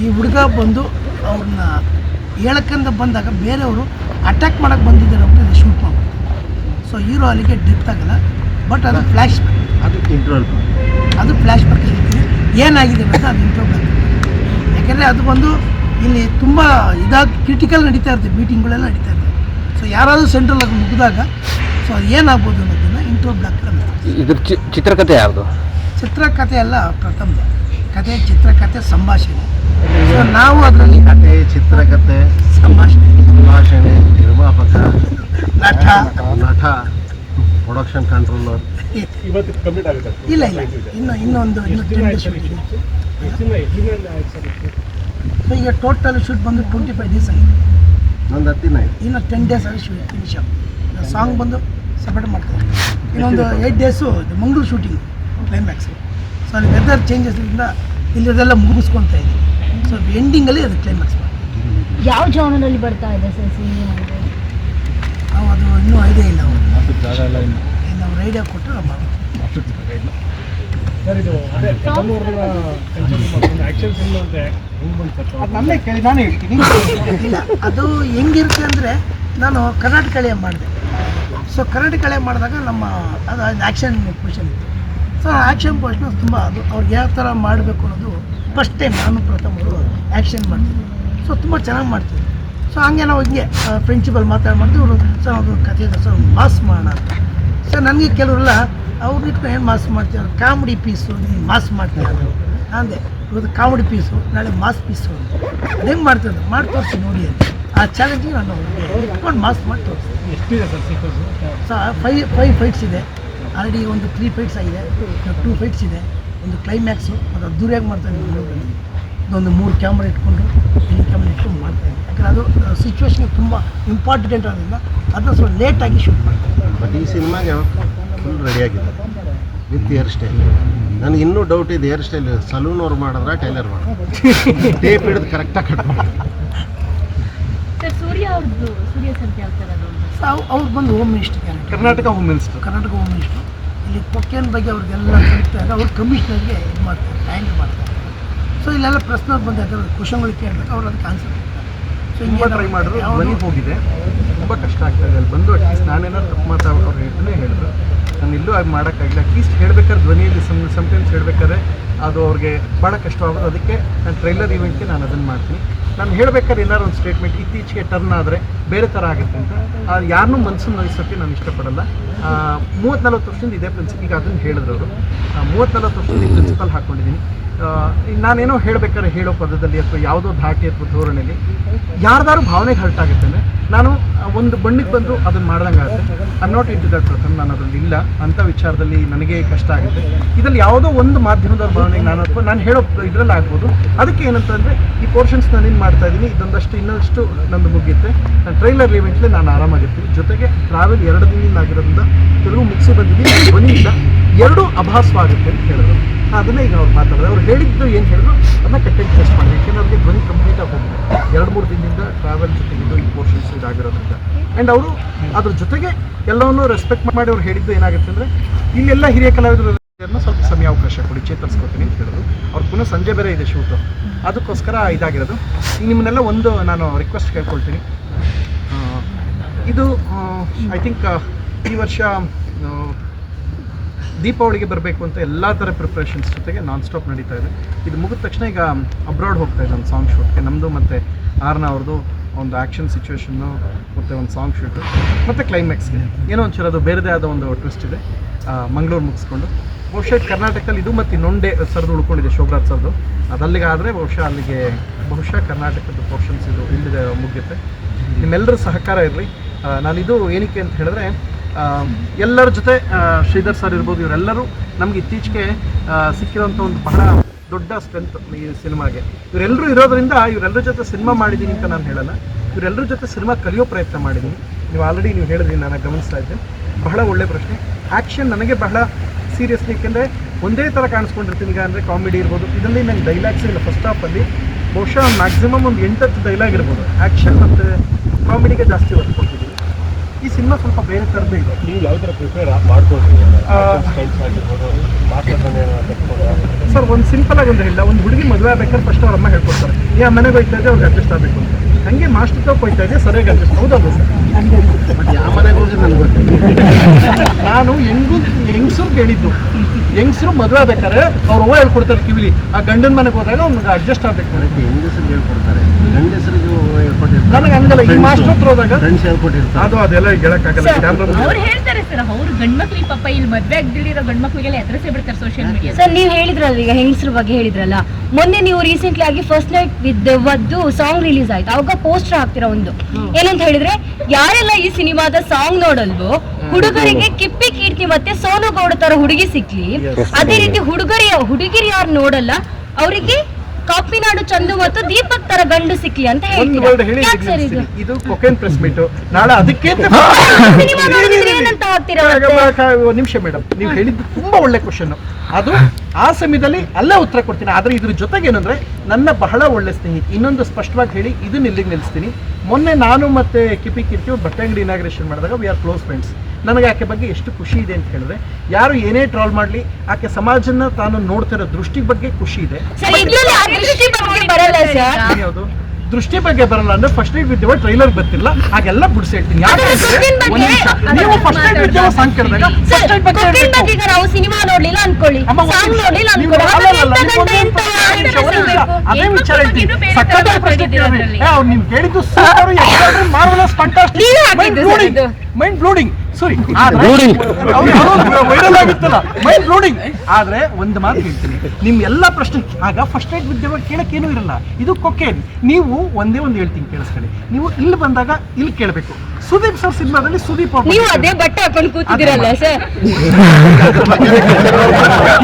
ಈ ಹುಡುಗ ಬಂದು ಅವ್ರನ್ನ ಹೇಳಕ್ಕಂತ ಬಂದಾಗ ಬೇರೆಯವರು ಅಟ್ಯಾಕ್ ಮಾಡಕ್ಕೆ ಬಂದಿದ್ದಾರೆ ಅಂತ ಶೂಟ್ ಮಾಡ್ಬೋದು ಸೊ ಹೀರೋ ಅಲ್ಲಿಗೆ ಡೆಪ್ತ್ ಆಗಲ್ಲ. ಬಟ್ ಅದು ಫ್ಲ್ಯಾಶ್ ಅದು ಇಂಟ್ರೋಲ್ ಅದು ಫ್ಲ್ಯಾಶ್ ಬ್ಯಾಕ್ ಹೇಳ್ತೀನಿ ಏನಾಗಿದೆ ಅಂತ ಅದು ಇಂಟ್ರೋ ಯಾಕೆಂದರೆ ಅದು ಬಂದು ಇಲ್ಲಿ ತುಂಬ ಇದಾಗಿ ಕ್ರಿಟಿಕಲ್ ನಡೀತಾ ಇರ್ತದೆ ಮೀಟಿಂಗ್ಗಳೆಲ್ಲ ನಡೀತಾ ಇರ್ತದೆ ಸೊ ಯಾರಾದರೂ ಸೆಂಟ್ರಲ್ ಆಗಿ ಮುಗಿದಾಗ ಸೊ ಅದು ಏನಾಗ್ಬೋದು ಅನ್ನೋದನ್ನು ಇಂಟ್ರೋ ಬ್ಲಾಕ್ ಇದ್ರ ಚಿ- ಚಿತ್ರಕಥೆ ಯಾವುದು ಚಿತ್ರಕಥೆ ಎಲ್ಲ ಪ್ರಥಮದ. ಕತೆ ಚಿತ್ರಕಥೆ ಸಂಭಾಷಣೆ. ಸೊ ನಾವು ಅದರಲ್ಲಿ ಕತೆ ಚಿತ್ರಕಥೆ ಸಂಭಾಷಣೆ. ಸಂಭಾಷಣೆ ನಿರ್ಮಾಪಕ ನಟ. ನಟ ಪ್ರೊಡಕ್ಷನ್ ಕಂಟ್ರೋಲರ್ ಇಲ್ಲ ಇಲ್ಲ. ಇನ್ನು ಇನ್ನೊಂದು ಸೊ ಈಗ ಟೋಟಲ್ ಶೂಟ್ ಬಂದು ಟ್ವೆಂಟಿ ಫೈವ್ ಡೇಸ್ ಆಗಿದೆ ಒಂದು ಹತ್ತಿನ ಆಯ್ತು. ಇನ್ನು ಟೆನ್ ಡೇಸ್ ಆಗಿ ಶೂಟ್ ಫಿನಿಶ್ ಸಾಂಗ್ ಬಂದು ಸಪರೇಟ್ ಮಾಡ್ತಾರೆ. ಇನ್ನೊಂದು eight days Mangaluru shooting climax so ಅಲ್ಲಿ ವೆದರ್ ಚೇಂಜಸ್ ಇಂದ ಇಲ್ಲಿದೆಲ್ಲ ಮುಗಿಸ್ಕೊತಾ ಇದೆ ಸೊ ಎಂಡಿಂಗಲ್ಲಿ ಅದು ಕ್ಲೈಮ್ಯಾಕ್ಸ್ ಯಾವ ಜೋನಲ್ಲಿ ಬರ್ತಾ ಇದೆ ಸರ್ ಸಿನಿಮಾ ಅಂದರೆ ನಾವು ಅದು ಇನ್ನೂ ಐಡಿಯಾ ಇಲ್ಲ ಅವರು. ಇನ್ನು ಅವ್ರು ಐಡಿಯಾ ಕೊಟ್ಟರೆ ನಾವು ಮಾಡ್ತೀವಿ. ನನ್ನೇ ಕೇಳಿ ನಾನು ಹೇಳ್ತೀನಿ. ಇಲ್ಲ ಅದು ಹೆಂಗಿರುತ್ತೆ ಅಂದರೆ ನಾನು ಕರ್ನಾಟಕ ಕಳೆ ಮಾಡಿದೆ. ಸೊ ಕರ್ನಾಟಕ ಕಳೆ ಮಾಡಿದಾಗ ನಮ್ಮ ಅದು ಆ್ಯಕ್ಷನ್ ಪೊಸಿಷನ್ ಇತ್ತು. ಆ್ಯಕ್ಷನ್ ಪೊಸಿಷನ್ ತುಂಬ ಅದು ಅವ್ರಿಗೆ ಯಾವ ಥರ ಮಾಡಬೇಕು ಅನ್ನೋದು ಫಸ್ಟ್ ಟೈಮ್ ನಾನು ಪ್ರಥಮರು ಆ್ಯಕ್ಷನ್ ಮಾಡ್ತಿದ್ದೆ. ಸೊ ತುಂಬ ಚೆನ್ನಾಗಿ ಮಾಡ್ತಿದ್ದೆ ಸೊ ಹಂಗೆ ನಾವು ಹಿಂಗೆ ಪ್ರಿನ್ಸಿಪಲ್ ಮಾತಾಡಿ ಮಾಡ್ತೀವಿ ಇವರು ಸರ್ ಅದು ಕಥೆ ಸರ್ ಮಾಸ್ ಮಾಡೋಣ ಅಂತ. ಸೊ ನನಗೆ ಕೆಲವರೆಲ್ಲ ಅವ್ರು ಇಟ್ಕೊಂಡು ಏನು ಮಾಸ್ ಮಾಡ್ತೀವಿ ಕಾಮಿಡಿ ಪೀಸು ನೀವು ಮಾಸ್ ಅದು ಅಂದೆ ಇವತ್ತು ಕಾಮಿಡಿ ಪೀಸು ನಾಳೆ ಮಾಸ್ ಪೀಸು ಅಂತ ಅದು ಹೆಂಗೆ ಮಾಡ್ತಿದ್ರು ಮಾಡಿ ತೋರಿಸಿ ನೋಡಿ ಅಂತ. ಆ ಚಾಲೆಂಜಿಗೆ ನಾನು ಇಟ್ಕೊಂಡು ಮಾಸ್ ಮಾಡಿ ತೋರಿಸ್ತೀನಿ ಎಷ್ಟಿದೆ ಸರ್ ಸೀಕ್ವೆನ್ಸು ಫೈ ಫೈವ್ ಫೈಟ್ಸ್ ಇದೆ. ಆಲ್ರೆಡಿ ಒಂದು ತ್ರೀ ಫೈಟ್ಸ್ ಆಗಿದೆ. ಟೂ ಫೈಟ್ಸ್ ಇದೆ. ಒಂದು ಕ್ಲೈಮ್ಯಾಕ್ಸು ಅದು ಅದ್ದೂರಿಯಾಗಿ ಮಾಡ್ತಾನೆ ಇದೊಂದು ಮೂರು ಕ್ಯಾಮ್ರಾ ಇಟ್ಕೊಂಡು ಈ ಕ್ಯಾಮ್ರಾ ಇಟ್ಕೊಂಡು ಮಾಡ್ತಾಯಿದ್ದೆ ಯಾಕಂದರೆ ಅದು ಸಿಚುವೇಶನ್ಗೆ ತುಂಬ ಇಂಪಾರ್ಟೆಂಟ್ ಆದ್ರಿಂದ ಅದನ್ನ ಸ್ವಲ್ಪ ಲೇಟಾಗಿ ಶೂಟ್ ಮಾಡ್ತಾರೆ. ಬಟ್ ಈ ಸಿನಿಮಾಗೆ ಫುಲ್ ರೆಡಿಯಾಗಿದೆ ವಿತ್ ಹೇರ್ ಸ್ಟೈಲ್ ನನಗೆ ಇನ್ನೂ ಡೌಟ್ ಇದೆ ಹೇರ್ ಸ್ಟೈಲ್ ಸಲೂನ್ ಅವ್ರು ಮಾಡಿದ್ರೆ ಟೈಲರ್ ಮಾಡಿದ್ರೆ ಟೇಪ್ ಹಿಡಿದು ಕರೆಕ್ಟಾಗಿ ಕಟ್ ಮಾಡಿ ಸರ್ ಸೂರ್ಯ ಅವ್ರದ್ದು ಸೂರ್ಯ ಸರ್ ಯಾವ ಥರ ಸೊ ಅವ್ ಅವ್ರು ಬಂದು home minister Karnataka home minister Karnataka home minister ಇಲ್ಲಿ ಕೊಕ್ಕೇನ್ ಬಗ್ಗೆ ಅವ್ರಿಗೆಲ್ಲ ಕಲಿತಾರೆ. ಅವ್ರು ಕಮಿಷನರ್ಗೆ ಇದು ಮಾಡ್ತಾರೆ ಹ್ಯಾಂಡಲ್ ಮಾಡ್ತಾರೆ. ಸೊ ಇಲ್ಲೆಲ್ಲ ಪ್ರಶ್ನೆ ಬಂದಾಗ ಅವ್ರು ಕ್ವಶನ್ಗಳು ಕೇಳಬೇಕು. ಅವ್ರು ಅದಕ್ಕೆ ಆನ್ಸರ್ ಸೊ ಹಿಂಗೆ ಟ್ರೈ ಮಾಡಿದ್ರು. ಧ್ವನಿ ಹೋಗಿದೆ. ತುಂಬ ಕಷ್ಟ ಆಗ್ತಾ ಇದೆ. ಅಲ್ಲಿ ಬಂದು ಅಟ್ಲೀಸ್ಟ್ ನಾನೇನಾದ್ರು ತಪ್ಪು ಅವ್ರು ಹೇಳ್ತಾನೆ ಹೇಳಿದ್ರು ನಾನು ಇಲ್ಲೂ ಆಗಿ ಮಾಡೋಕ್ಕಾಗಿಲ್ಲ. ಅಟ್ಲೀಸ್ಟ್ ಹೇಳ್ಬೇಕಾದ್ರೆ ಧ್ವನಿಯಲ್ಲಿ ಸಮ್ ಸಮ್ಟೈಮ್ಸ್ ಹೇಳ್ಬೇಕಾದ್ರೆ ಅದು ಅವ್ರಿಗೆ ಭಾಳ ಕಷ್ಟ ಆಗೋದು ಅದಕ್ಕೆ ನಾನು ಟ್ರೈಲರ್ ಇವೆಂಟ್ಗೆ ನಾನು ಅದನ್ನು ಮಾಡ್ತೀನಿ. ನಾನು ಹೇಳ್ಬೇಕಾದ್ರೆ ಏನಾದ್ರು ಒಂದು ಸ್ಟೇಟ್ಮೆಂಟ್ ಇತ್ತೀಚೆಗೆ ಟರ್ನ್ ಆದರೆ ಬೇರೆ ಥರ ಆಗುತ್ತೆ ಅಂತ. ಯಾರನ್ನೂ ಮನಸ್ಸನ್ನು ನೋಯಿಸೋಕ್ಕೆ ನಾನು ಇಷ್ಟಪಡಲ್ಲ. ಮೂವತ್ತು ನಲ್ವತ್ತು ವರ್ಷದಿಂದ ಇದೇ ಪ್ರಿನ್ಸಿಪಲ್ ಈಗ ಅದನ್ನು ಹೇಳಿದ್ರು ಅವರು. ಮೂವತ್ತು ನಲ್ವತ್ತು ವರ್ಷದಿಂದ ಈ ಪ್ರಿನ್ಸಿಪಲ್ ಹಾಕ್ಕೊಂಡಿದ್ದೀನಿ ನಾನೇನೋ ಹೇಳ್ಬೇಕಾದ್ರೆ ಹೇಳೋ ಪದದಲ್ಲಿ ಅಥವಾ ಯಾವುದೋ ಧಾಟಿ ಅಥವಾ ಧೋರಣೆಯಲ್ಲಿ ಯಾರ್ದಾರು ಭಾವನೆಗೆ ಹರ್ಟ್ ಆಗುತ್ತೆ ಅಂದರೆ ನಾನು ಒಂದು ಬಣ್ಣಿಗೆ ಬಂದು ಅದನ್ನು ಮಾಡ್ದಂಗೆ ಆಗುತ್ತೆ. I not in to that person ನಾನು ಅದರಲ್ಲಿ ಇಲ್ಲ ಅಂಥ ವಿಚಾರದಲ್ಲಿ ನನಗೆ ಕಷ್ಟ ಆಗುತ್ತೆ. ಇದರಲ್ಲಿ ಯಾವುದೋ ಒಂದು ಮಾಧ್ಯಮದ ಭಾವನೆಗೆ ನಾನು ಅಥವಾ ನಾನು ಹೇಳೋ ಇದರಲ್ಲಿ ಆಗ್ಬೋದು. ಅದಕ್ಕೆ ಏನಂತಂದರೆ ಈ ಪೋರ್ಷನ್ಸ್ ನಾನು ಏನು ಮಾಡ್ತಾ ಇದ್ದೀನಿ, ಇದೊಂದಷ್ಟು ಇನ್ನಷ್ಟು ನಂದು ಮುಗಿಯುತ್ತೆ. ನಾನು ಟ್ರೈಲರ್ ಇವೆಂಟ್ಲಿ ನಾನು ಆರಾಮಾಗಿರ್ತೀನಿ. ಜೊತೆಗೆ ಟ್ರಾವೆಲ್ ಎರಡು ದಿನದಿಂದ ಆಗಿರೋದ್ರಿಂದ ಕೆಲವು ಮುಗಿಸಿ ಬಂದಿದ್ದೀನಿ ಬಂದಿಲ್ಲ ಎರಡೂ ಅಭಾಸವಾಗುತ್ತೆ ಅಂತ ಹೇಳಿದ್ರು. ಅದನ್ನ ಈಗ ಅವ್ರು ಮಾತಾಡಿದ್ರು. ಅವ್ರು ಹೇಳಿದ್ದು ಏನು ಹೇಳಿದ್ರು? ಅದನ್ನ ಕಟ್ಟೆಗೆ ಟೆಸ್ಟ್ ಮಾಡಿ ಯಾಕೆಂದ್ರೆ ಅವ್ರಿಗೆ ಧ್ವನಿ ಕಂಪ್ಲೀಟ್ ಆಗಿ ಹೋಗಿದೆ. ಎರಡು ಮೂರು ದಿನದಿಂದ ಟ್ರಾವೆಲ್ ಜೊತೆಗಿದ್ದು ಈ ಪೋರ್ಷನ್ಸ್ ಇದಾಗಿರೋದ್ರಿಂದ ಆ್ಯಂಡ್ ಅವರು ಅದ್ರ ಜೊತೆಗೆ ಎಲ್ಲವನ್ನು ರೆಸ್ಪೆಕ್ಟ್ ಮಾಡಿ ಅವ್ರು ಹೇಳಿದ್ದು ಏನಾಗುತ್ತೆ ಅಂದರೆ, ಇಲ್ಲೆಲ್ಲ ಹಿರಿಯ ಕಲಾವಿದರು ಸ್ವಲ್ಪ ಸಮಯ ಅವಕಾಶ ಕೊಡಿ ಚೇತರಿಸ್ಕೊತೀನಿ ಅಂತ ಹೇಳಿದ್ರು. ಅವ್ರು ಪುನಃ ಸಂಜೆ ಬೇರೆ ಇದೆ ಶೂಟು ಅದಕ್ಕೋಸ್ಕರ ಇದಾಗಿರೋದು. ನಿಮ್ಮನ್ನೆಲ್ಲ ಒಂದು ನಾನು ರಿಕ್ವೆಸ್ಟ್ ಕೇಳ್ಕೊಳ್ತೀನಿ. ಇದು ಐ ಥಿಂಕ್ ಈ ವರ್ಷ ದೀಪಾವಳಿಗೆ ಬರಬೇಕು ಅಂತ ಎಲ್ಲ ಥರ ಪ್ರಿಪ್ರೇಷನ್ಸ್ ಜೊತೆಗೆ ನಾನ್ ಸ್ಟಾಪ್ ನಡೀತಾ ಇದೆ. ಇದು ಮುಗಿದ ತಕ್ಷಣ ಈಗ ಅಬ್ರಾಡ್ ಹೋಗ್ತಾ ಇದೆ ಒಂದು ಸಾಂಗ್ ಶೂಟ್ಗೆ ನಮ್ಮದು ಮತ್ತು ಆರ್ನ ಅವ್ರದ್ದು ಒಂದು ಆ್ಯಕ್ಷನ್ ಸಿಚುವೇಶನ್ನು ಮತ್ತು ಒಂದು ಸಾಂಗ್ ಶೂಟು ಮತ್ತು ಕ್ಲೈಮ್ಯಾಕ್ಸ್ಗೆ ಏನೋ ಒಂಚೂರು ಅದು ಬೇರೆದೇ ಆದ ಒಂದು ಟ್ವಿಸ್ಟ್ ಇದೆ. ಮಂಗಳೂರು ಮುಗಿಸ್ಕೊಂಡು. ಬಹುಶಃ ಕರ್ನಾಟಕದಲ್ಲಿ ಇದು ಮತ್ತು ನೊಂಡೆ ಸರ್ದು ಉಳ್ಕೊಂಡಿದೆ, ಶೋಭರಾಜ್ ಸರ್ದು. ಅದಲ್ಲಿಗೆ ಆದರೆ ಬಹುಶಃ ಅಲ್ಲಿಗೆ, ಬಹುಶಃ ಕರ್ನಾಟಕದ ಪೋರ್ಷನ್ಸ್ ಇದು ಇಲ್ಲಿದೆ ಮುಗಿಯುತ್ತೆ. ನಿಮ್ಮೆಲ್ಲರೂ ಸಹಕಾರ ಇರಲಿ. ನಾನು ಇದು ಏನಕ್ಕೆ ಅಂತ ಹೇಳಿದ್ರೆ ಎಲ್ಲರ ಜೊತೆ ಶ್ರೀಧರ್ ಸರ್ ಇರ್ಬೋದು, ಇವರೆಲ್ಲರೂ ನಮ್ಗೆ ಇತ್ತೀಚೆಗೆ ಸಿಕ್ಕಿರೋಂಥ ಒಂದು ಬಹಳ ದೊಡ್ಡ ಸ್ಟ್ರೆಂತ್ ಈ ಸಿನಿಮಾಗೆ. ಇವರೆಲ್ಲರೂ ಇರೋದ್ರಿಂದ ಇವರೆಲ್ಲರ ಜೊತೆ ಸಿನಿಮಾ ಮಾಡಿದ್ದೀನಿ ಅಂತ ನಾನು ಹೇಳಲ್ಲ. ಇವರೆಲ್ಲರ ಜೊತೆ ಸಿನಿಮಾ ಕಲಿಯೋ ಪ್ರಯತ್ನ ಮಾಡಿದ್ದೀನಿ ನೀವು ಆಲ್ರೆಡಿ ನೀವು ಹೇಳಿದ್ರಿ, ನಾನು ಗಮನಿಸ್ತಾ ಇದ್ದೆ. ಬಹಳ ಒಳ್ಳೆ ಪ್ರಶ್ನೆ. ಆ್ಯಕ್ಷನ್ ನನಗೆ ಬಹಳ ಸೀರಿಯಸ್ಲಿ ಏಕೆಂದರೆ ಒಂದೇ ಥರ ಕಾಣಿಸ್ಕೊಂಡಿರ್ತೀನಿ ಈಗ ಅಂದರೆ ಕಾಮಿಡಿ ಇರ್ಬೋದು. ಇದರಲ್ಲಿ ನಂಗೆ ಡೈಲಾಗ್ಸ್ ಇಲ್ಲ. ಫಸ್ಟ್ ಹಾಫಲ್ಲಿ ಬಹುಶಃ ಮ್ಯಾಕ್ಸಿಮಮ್ ಒಂದು ಎಂಟತ್ತು ಡೈಲಾಗ್ ಇರ್ಬೋದು. ಆ್ಯಕ್ಷನ್ ಮತ್ತು ಕಾಮಿಡಿಗೆ ಜಾಸ್ತಿ ಒತ್ತು ಕೊಡ್ತಿದ್ದೀನಿ ಈ ಸಿನಿಮಾ ಸ್ವಲ್ಪ ಬೇರೆ ಥರದ್ದು ಇದೆ. ನೀವು ಯಾವ ಥರ ಪ್ರಿಪೇರ್ ಮಾಡ್ಕೊಳ್ತೀವಿ ಸರ್ ಒಂದು ಸಿಂಪಲ್ ಆಗಿ ಒಂದು ಇಲ್ಲ ಒಂದು ಹುಡುಗಿ ಮದುವೆ ಆಗ್ಬೇಕಾದ್ರೆ ಫಸ್ಟ್ ಅವ್ರ ಅಮ್ಮ ಹೇಳ್ಕೊಡ್ತಾರೆ. ಈ ಅಮ್ಮನೆ ಮನೆಗೆ ಹೋಗ್ತಾ ಇದ್ದೆ ಅವ್ರಿಗೆ ಅಡ್ಜಸ್ಟ್ ಆಗಬೇಕು ಅಂತ. ಹಂಗೆ ಮಾಸ್ಟರ್ ತೋಪ್ ಹೋಗ್ತಾ ಇದೆ ಸರಿಯಾಗಿ ಅಡ್ಜಸ್ಟ್ ಹೌದಾ ಸರ್? ಬಟ್ ಯಾವ ಮನೆಗೆ ಹೋಗಿ ನನಗೆ ಗೊತ್ತಿಲ್ಲ. ನಾನು ಹೆಂಗು ಹೆಂಗಸರು ಕೇಳಿದ್ದು. ಹೆಂಗಸರು ಮದುವೆ ಆಗ್ಬೇಕಾದ್ರೆ ಅವ್ರು ಹೋಗಿ ಹೇಳ್ಕೊಡ್ತಾರೆ ಕಿವಿಲಿ ಆ ಗಂಡನ ಮನೆಗೆ ಹೋದಾಗ ಅವ್ನಿಗೆ ಅಡ್ಜಸ್ಟ್ ಆಗ್ಬೇಕು. ಹೆಂಗಸರು ಹೆಂಗಸರಿಗೆ ಹೇಳ್ಕೊಡ್ತಾರೆ? ಗಂಡಸರಿಗೆ ನನಗೆ ಹಂಗಲ್ಲ ಈ ಮಾಸ್ಟರ್ ಹತ್ರ ಹೋದಾಗ ಅದು ಅದೆಲ್ಲ ಹೇಳಕ್ಕಾಗಲ್ಲ ಅವ್ರು ಹೇಳ್ತಾರೆ ಸರ್ ಅವ್ರು ಗಂಡ್ಮಕ್ಳಿಗೆ ಪಾಪ ಇಲ್ಲಿ ಮದ್ವೆ ಆಗ್ದಿರೋ ಗಂಡ್ಮಕ್ಳಿಗೆಲ್ಲ ಎದುರಿಸೇ ಬಿಡ್ತಾರೆ ಸೋಷಿಯಲ್ ಮೀಡಿಯಾ ಸರ್ ನೀವು ಹೇಳಿದ್ರಲ್ಲ ಈಗ ಹೆಂಗಸ್ರ ಬಗ್ಗೆ ಹೇಳಿದ್ರಲ್ಲ. ಮೊನ್ನೆ ನೀವು ರೀಸೆಂಟ್ಲಿ ಆಗಿ ಫಸ್ಟ್ ನೈಟ್ ವಿತ್ ವದ್ದು ಸಾಂಗ್ ರಿಲೀಸ್ ಆಯ್ತು. ಅವಾಗ ಪೋಸ್ಟರ್ ಹಾಕ್ತಿರೋ ಒಂದು? ಏನಂತ ಹೇಳಿದ್ರೆ ಯಾರೆಲ್ಲ ಈ ಸಿನಿಮಾದ ಸಾಂಗ್ ನೋಡಲ್ವೋ ಹುಡುಗರಿಗೆ ಕಿಪ್ಪಿ ಕೀರ್ತಿ ಮತ್ತೆ ಸೋನು ಗೌಡ ತರ ಹುಡುಗಿ ಸಿಕ್ಲಿ. ಅದೇ ರೀತಿ ಹುಡುಗರಿ ಹುಡುಗಿರಿ ಯಾರು ನೋಡಲ್ಲ ಅವರಿಗೆ ಕಾಪಿನಾಡು ಚಂದು ಮತ್ತು ದೀಪಕ್ ತರ ಗಂಡು ಸಿಕ್ಕಿ ಅಂತ ಹೇಳಿ ಇದು? Cocaine press meet. ನಾಳೆ ಅದಕ್ಕೆ ನಿಮಿಷ ಮೇಡಮ್ ನೀವು ಹೇಳಿದ್ದು ತುಂಬಾ ಒಳ್ಳೆ ಕ್ವಶನ್ ಅದು ಆ ಸಮಯದಲ್ಲಿ ಅಲ್ಲೇ ಉತ್ತರ ಕೊಡ್ತೀನಿ. ಆದ್ರೆ ಇದ್ರ ಜೊತೆಗೆ ಏನಂದ್ರೆ ನನ್ನ ಬಹಳ ಒಳ್ಳೆ ಸ್ನೇಹಿತ ಇನ್ನೊಂದು ಸ್ಪಷ್ಟವಾಗಿ ಹೇಳಿ ಇದನ್ನ ಇಲ್ಲಿಗೆ ನಿಲ್ಲಿಸ್ತೀನಿ. ಮೊನ್ನೆ ನಾನು ಮತ್ತೆ ಕಿಪಿ ಕಿರ್ತಿ ಬಟ್ಟೆ ಅಂಗಡಿ ಇನಾಗ್ರೇಷನ್ ಮಾಡಿದಾಗ ವಿ ಆರ್ ಕ್ಲೋಸ್ ಫ್ರೆಂಡ್ಸ್ ನನಗೆ ಆಕೆ ಬಗ್ಗೆ ಎಷ್ಟು ಖುಷಿ ಇದೆ ಅಂತ ಹೇಳಿದ್ರೆ ಯಾರು ಏನೇ ಟ್ರಾಲ್ ಮಾಡಲಿ ಆಕೆ ಸಮಾಜನ ತಾನು ನೋಡ್ತಿರೋ ದೃಷ್ಟಿ ಬಗ್ಗೆ ಖುಷಿ ಇದೆ. ದೃಷ್ಟಿ ಬಗ್ಗೆ ಬರಲ್ಲ ಸರ್. ಯಾವುದು ದೃಷ್ಟಿ ಬಗ್ಗೆ ಬರಲ್ಲ ಅಂದ್ರೆ ಫಸ್ಟ್ ಏಡ್ ವಿದ್ಯವ ಟ್ರೈಲರ್ ಬರ್ತಿಲ್ಲ ಹಾಗೆಲ್ಲ ಬಿಡಿಸಿ ಹೇಳ್ತೀನಿ. ನೀವು ಫಸ್ಟ್ ಏಡ್ ಸಾಂಗ್ ಕೇಳಿದಾಗ ಫಸ್ಟ್ ಏಡ್ ಬಗ್ಗೆ. ನಾವು ಸಿನಿಮಾ ನೋಡ್ಲಿಲ್ಲ ಅನ್ಕೊಳ್ಳಿ. ಸಾಂಗ್. ನೋಡ್ಲಿಲ್ಲ. ಅದೇ ವಿಚಾರ ಹೇಳ್ತೀನಿ. ಪ್ರಶ್ನೆ ಕೇಳಿದ್ರಿ. ಅವ್ರು ನೀವು ಕೇಳಿದ್ದು super marvellous fantastic. Mind blowing sorry. Viral ಆಗಿತ್ತಲ್ಲ. ಮೈ ಬ್ಲೋಡಿಂಗ್ ಆದ್ರೆ ಒಂದು ಮಾತು ಹೇಳ್ತೀನಿ. ನಿಮ್ ಎಲ್ಲ ಪ್ರಶ್ನೆ ಆಗ ಫಸ್ಟ್ ಏಡ್ ವಿದ್ಯೆ ಕೇಳಕ್ಕೇನು ಏನೂ ಇರಲ್ಲ. ಇದು ಕೊಕೇನ್. ನೀವು ಒಂದೇ ಒಂದು ಹೇಳ್ತೀನಿ ಕೇಳಿಸ್ಕೊಳ್ಳಿ. ನೀವು ಇಲ್ಲಿ ಬಂದಾಗ ಇಲ್ಲಿ ಕೇಳಬೇಕು. ಸುದೀಪ್ ಸರ್ ಸಿನಿಮಾದಲ್ಲಿ ಸುದೀಪ್ ಅವ್ರ ನೀವು ಅದೇ ಬಟ್ಟೆ ಹಾಕೊಂಡು ಕೂತಿದ್ದೀರಲ್ಲ ಸರ್.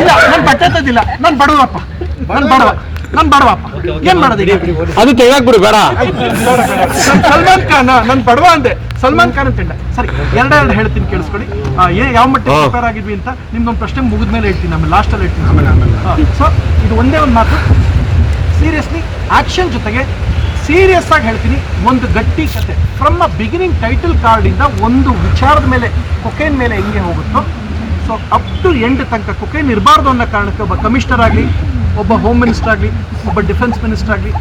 ಇಲ್ಲ ನಾನು ಬಟ್ಟೆ ತಂದಿಲ್ಲ. ನಾನು ಬಡವಪ್ಪ ನಾನು ಬಡವ. ನಾನು ಬಡವಪ್ಪ ಏನ್ ಮಾಡೋದು ಅದು ತೆಗಿಯಾಕ್ಬಿಡು ಬೇಡ. ನಾನ್ ಸಲ್ಮಾನ್ ಖಾನ್ ನನ್ ಬಡವ ಅಂದೆ. ಸಲ್ಮಾನ್ ಖಾನ್ ಅಂತ ಹೇಳ ಸರಿ ಎರಡೆರಡು ಹೇಳ್ತೀನಿ ಕೇಳಿಸ್ಕೊಳ್ಳಿ. ಆ, ಏ ಯಾವ ಮಟ್ಟಿಗೆ ಹಾ. ಪ್ರಿಪೇರ್ ಆಗಿದ್ವಿ ಅಂತ ನಿಮ್ದೊಂದು ಪ್ರಶ್ನೆ ಮುಗಿದ್ಮೇಲೆ ಹೇಳ್ತೀನಿ ಆಮೇಲೆ ಲಾಸ್ಟಲ್ಲಿ ಹೇಳ್ತೀನಿ. ಸೊ ಇದು ಒಂದೇ ಒಂದು ಮಾತು. ಸೀರಿಯಸ್ಲಿ ಆಕ್ಷನ್ ಜೊತೆಗೆ ಸೀರಿಯಸ್ ಆಗಿ ಹೇಳ್ತೀನಿ. ಒಂದು ಗಟ್ಟಿ ಕತೆ. From a beginning title card ಇಂದ ಒಂದು ವಿಚಾರದ ಮೇಲೆ ಕೊಕೇನ್ ಮೇಲೆ ಹೆಂಗೆ ಹೋಗುತ್ತೋ. ಸೊ ಅಪ್ ಟು ಎಂಡ್ ತನಕ ಕೊಕೇನ್ ಇರಬಾರ್ದು ಅನ್ನೋ ಕಾರಣಕ್ಕೆ ಒಬ್ಬ ಕಮಿಷನರ್ ಆಗಲಿ ಒಬ್ಬ ಹೋಮ್ ಮಿನಿಸ್ಟರ್ ಆಗಲಿ, ಒಬ್ಬ ಡಿಫೆನ್ಸ್ ಮಿನಿಸ್ಟರ್ ಆಗಲಿ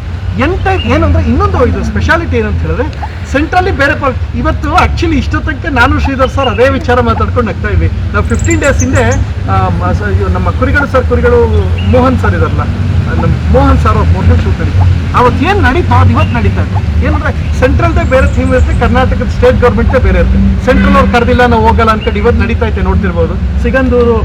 ಎಂಟ ಏನಂದ್ರೆ ಇನ್ನೊಂದು ಇದು ಸ್ಪೆಷಾಲಿಟಿ ಏನಂತ ಹೇಳಿದ್ರೆ ಸೆಂಟ್ರಲ್ಲಿ ಬೇರೆ ಪ ಇವತ್ತು ಆ್ಯಕ್ಚುಲಿ ಇಷ್ಟೊತ್ತಿಗೆ ತನಕ ನಾನು ಶ್ರೀಧರ್ ಸರ್ ಅದೇ ವಿಚಾರ ಮಾತಾಡ್ಕೊಂಡು ನಗ್ತಾ ಇದ್ವಿ. ನಾವು ಫಿಫ್ಟೀನ್ ಡೇಸ್ ಹಿಂದೆ ನಮ್ಮ ಕುರಿಗಳು ಸರ್ ಕುರಿಗಳು ಮೋಹನ್ ಸರ್ ಇದಾರಲ್ಲ, ನಮ್ಮ ಮೋಹನ್ ಸರ್ ಅವ್ರ ಮೊದಲು ಶೂಟ್ ನಡೀತಾ ಅವತ್ತು ಏನು ನಡೀತಾ ಅದು ಇವತ್ತು ನಡೀತಾ ಇದೆ ಏನಂದ್ರೆ ಸೆಂಟ್ರಲ್ದೇ ಬೇರೆ ಥೀಮ್ ಇರುತ್ತೆ, ಕರ್ನಾಟಕದ ಸ್ಟೇಟ್ ಗೌರ್ಮೆಂಟೇ ಬೇರೆ ಇರುತ್ತೆ. ಸೆಂಟ್ರಲ್ ಅವ್ರು ಕರೆದಿಲ್ಲ, ನಾವು ಹೋಗಲ್ಲ ಅನ್ಕೊಂಡು ಇವತ್ತು ನಡೀತಾ ಇದೆ ನೋಡ್ತಿರ್ಬೋದು. ಸಿಗಂದೂರು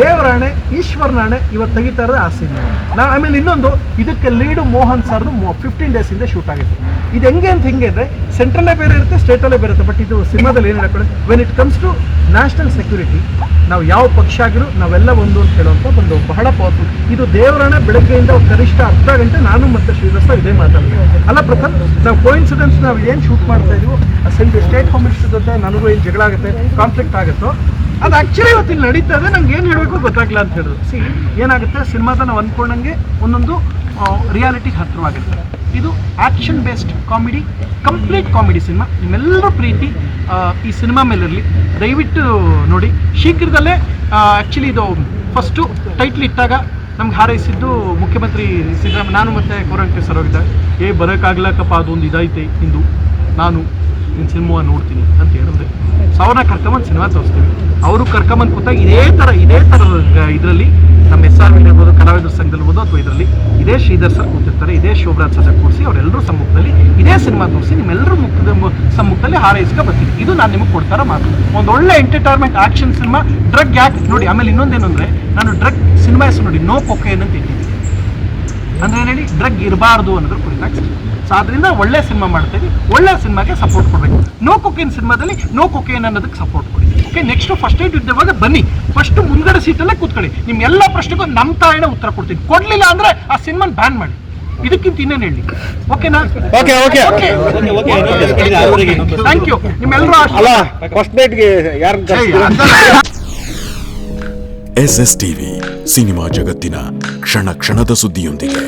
ಆ, ಹಣೆ ಈಶ್ವರನ ಹಣೆ ಇವತ್ತು ತೆಗಿತಾ ಇರೋದು ಆ ಸಿನಿಮಾ. ನಾ ಆಮೇಲೆ ಇನ್ನೊಂದು ಇದಕ್ಕೆ ಲೀಡು ಮೋಹನ್ ಸರ್ದು ಫಿಫ್ಟೀನ್ ಡೇಸ್ ಇಂದ ಶೂಟ್ ಆಗಿತ್ತು. ಇದು ಹೆಂಗೆ ಅಂತ ಹಿಂಗೆ ಅಂದರೆ ಸೆಂಟ್ರಲ್ಲೇ ಬೇರೆ ಇರುತ್ತೆ ಸ್ಟೇಟಲ್ಲೇ ಬೇರೆ ಇರುತ್ತೆ ಬಟ್ ಇದು ಸಿನಿಮಾದಲ್ಲಿ ಏನು ಹೇಳ್ಕೊಳ್ಳಿ when it comes to national security ನಾವು ಯಾವ ಪಕ್ಷ ಆಗಿರೋ ನಾವೆಲ್ಲ ಒಂದು ಅಂತ ಹೇಳುವಂಥ ಒಂದು ಬಹಳ ಪವರ್ಫುಲ್ ಇದು ದೇವರಾಣೆ ಬೆಳಗ್ಗೆಯಿಂದ ಕನಿಷ್ಠ ಅರ್ಧ ಗಂಟೆ ನಾನು ಮತ್ತೆ ಶ್ರೀಧರ್ ಇದೇ ಮಾತಾಡ್ತೀನಿ. ಅಲ್ಲ ಪ್ರಥಮ್ ನಾವು ಕೋಇನ್ಸಿಡೆನ್ಸ್ ನಾವು ಏನು ಶೂಟ್ ಮಾಡ್ತಾ ಇದೀವೋ ಸ್ಟೇಟ್ ಹೋಮ್ ಮಿನಿಸ್ಟರ್ ಜೊತೆ ನನಗೂ ಏನು ಜಗಳ ಆಗುತ್ತೆ ಕಾನ್ಫ್ಲಿಕ್ಟ್ ಆಗುತ್ತೋ ಅದು ಆ್ಯಕ್ಚುಲಿ ಇವತ್ತು ಇಲ್ಲಿ ನಡೀತಾ ಇದೆ. ನಂಗೆ ಏನು ಹೇಳಬೇಕು ಗೊತ್ತಾಗ್ಲಿಲ್ಲ ಅಂತ ಹೇಳಿದ್ರು. ಸಿ ಏನಾಗುತ್ತೆ? ಸಿನಿಮಾದ ನಾವು ಅಂದ್ಕೊಂಡಂಗೆ ಒಂದೊಂದು ರಿಯಾಲಿಟಿಗೆ ಹತ್ತಿರವಾಗಿರುತ್ತೆ ಇದು action based comedy complete comedy cinema. ನಿಮ್ಮೆಲ್ಲರ ಪ್ರೀತಿ ಈ ಸಿನಿಮಾ ಮೇಲಿರಲಿ. ದಯವಿಟ್ಟು ನೋಡಿ. ಶೀಘ್ರದಲ್ಲೇ ಆ್ಯಕ್ಚುಲಿ ಇದು ಫಸ್ಟು ಟೈಟ್ಲ್ ಇಟ್ಟಾಗ ನಮ್ಗೆ ಹಾರೈಸಿದ್ದು ಮುಖ್ಯಮಂತ್ರಿ ಸಿದ್ದರಾಮಯ್ಯ ನಾನು ಮತ್ತು ಕೋರಂಟಿ ಸರ್ ಹೋಗಿದ್ದೆ ಏ ಬರೋಕ್ಕಾಗ್ಲಕ್ಕಪ್ಪ ಅದೊಂದು ಇದೈತೆ ಇಂದು ನಾನು ನಿನ್ನ ಸಿನಿಮಾ ನೋಡ್ತೀನಿ ಅಂತ ಹೇಳಿದ್ರೆ. ಅವ್ರನ್ನ ಕರ್ಕೊಂಬಂದು ಸಿನಿಮಾ ತೋರಿಸ್ತೀವಿ. ಅವರು ಕರ್ಕೊಂಬಂದು ಕೂತ ಇದೇ ಥರ ಇದೇ ಥರ ಇದರಲ್ಲಿ ನಮ್ಮ ಎಸ್ ಆರ್ ಇರ್ಬೋದು, ಕಲಾವಿದರ ಸಂಘದಲ್ಲಿ ಇರ್ಬೋದು ಅಥವಾ ಇದರಲ್ಲಿ ಇದೇ ಶ್ರೀಧರ್ ಸರ್ ಕೂತಿರ್ತಾರೆ, ಇದೇ ಶೋಭರಾಜ್ ಸರ್ ಕೂರಿಸಿ ಅವರೆಲ್ಲರೂ ಸಮ್ಮುಖದಲ್ಲಿ ಇದೇ ಸಿನಿಮಾ ತೋರಿಸಿ ನಿಮ್ಮೆಲ್ಲರೂ ಮುಖದ ಸಮ್ಮುಖದಲ್ಲಿ ಹಾರೈಸ್ಕೊ ಬರ್ತೀನಿ. ಇದು ನಾನು ನಿಮಗೆ ಕೊಡ್ತಾರ ಮಾತು. ಒಂದು ಒಳ್ಳೆ ಎಂಟರ್ಟೈನ್ಮೆಂಟ್ ಆಕ್ಷನ್ ಸಿನಿಮಾ ಡ್ರಗ್ ಯಾಕೆ? ನೋಡಿ, ಆಮೇಲೆ ಇನ್ನೊಂದೇನು ಅಂದರೆ ನಾನು ಡ್ರಗ್ ಸಿನಿಮಾ ಹೆಸರು ನೋಡಿ, ನೋ ಕೊಕೇನ್ ಏನಂತ ಇಟ್ಟಿದ್ದೀನಿ. ಅಂದರೆ ಏನು ಹೇಳಿ ಡ್ರಗ್ ಇರಬಾರ್ದು ಅನ್ನೋದ್ರ ಕುರಿತಾಗಿ ಸೊ ಅದರಿಂದ ಒಳ್ಳೆ ಸಿನಿಮಾ ಮಾಡ್ತೀವಿ ಒಳ್ಳೆ ಸಿನಿಮಾಗೆ ಸಪೋರ್ಟ್ ಕೊಡ್ಬೇಕು. ನೋ ಕೊಕೇನ್ ಸಿನಿಮಾದಲ್ಲಿ ನೋ ಕೊಕೇನ್ ಅನ್ನೋದಕ್ಕೆ ಸಪೋರ್ಟ್ ಕೊಡಿ. ಓಕೆ ನೆಕ್ಸ್ಟ್ ಫಸ್ಟ್ ಏಡ್ ಇದ್ದವಾಗ ಬನ್ನಿ. ಫಸ್ಟ್ ಮುಂದ್ಗಡೆ ಸೀಟಲ್ಲೇ ಕೂತ್ಕೊಳ್ಳಿ. ನಿಮ್ಮ ಎಲ್ಲ ಪ್ರಶ್ನೆಗೂ ನಮ್ಮ ತಾಯಿನ ಉತ್ತರ ಕೊಡ್ತೀನಿ. ಕೊಡಲಿಲ್ಲ ಅಂದ್ರೆ ಆ ಸಿನಿಮಾನ ಬ್ಯಾನ್ ಮಾಡಿ. ಇದಕ್ಕಿಂತ ಇನ್ನೇನು ಹೇಳಿ? ಓಕೆನಾ ಓಕೆ ಓಕೆ ಥ್ಯಾಂಕ್ ಯು ನಿಮ್ಮೆಲ್ಲರೂ ಅಲ್ಲ ಫಸ್ಟ್ ಡೇಟ್ಗೆ ಯಾರು ಎಸ್ ಎಸ್ ಟಿವಿ ಸಿನಿಮಾ ಜಗತ್ತಿನ ಕ್ಷಣ ಕ್ಷಣದ ಸುದ್ದಿಯೊಂದಿಗೆ.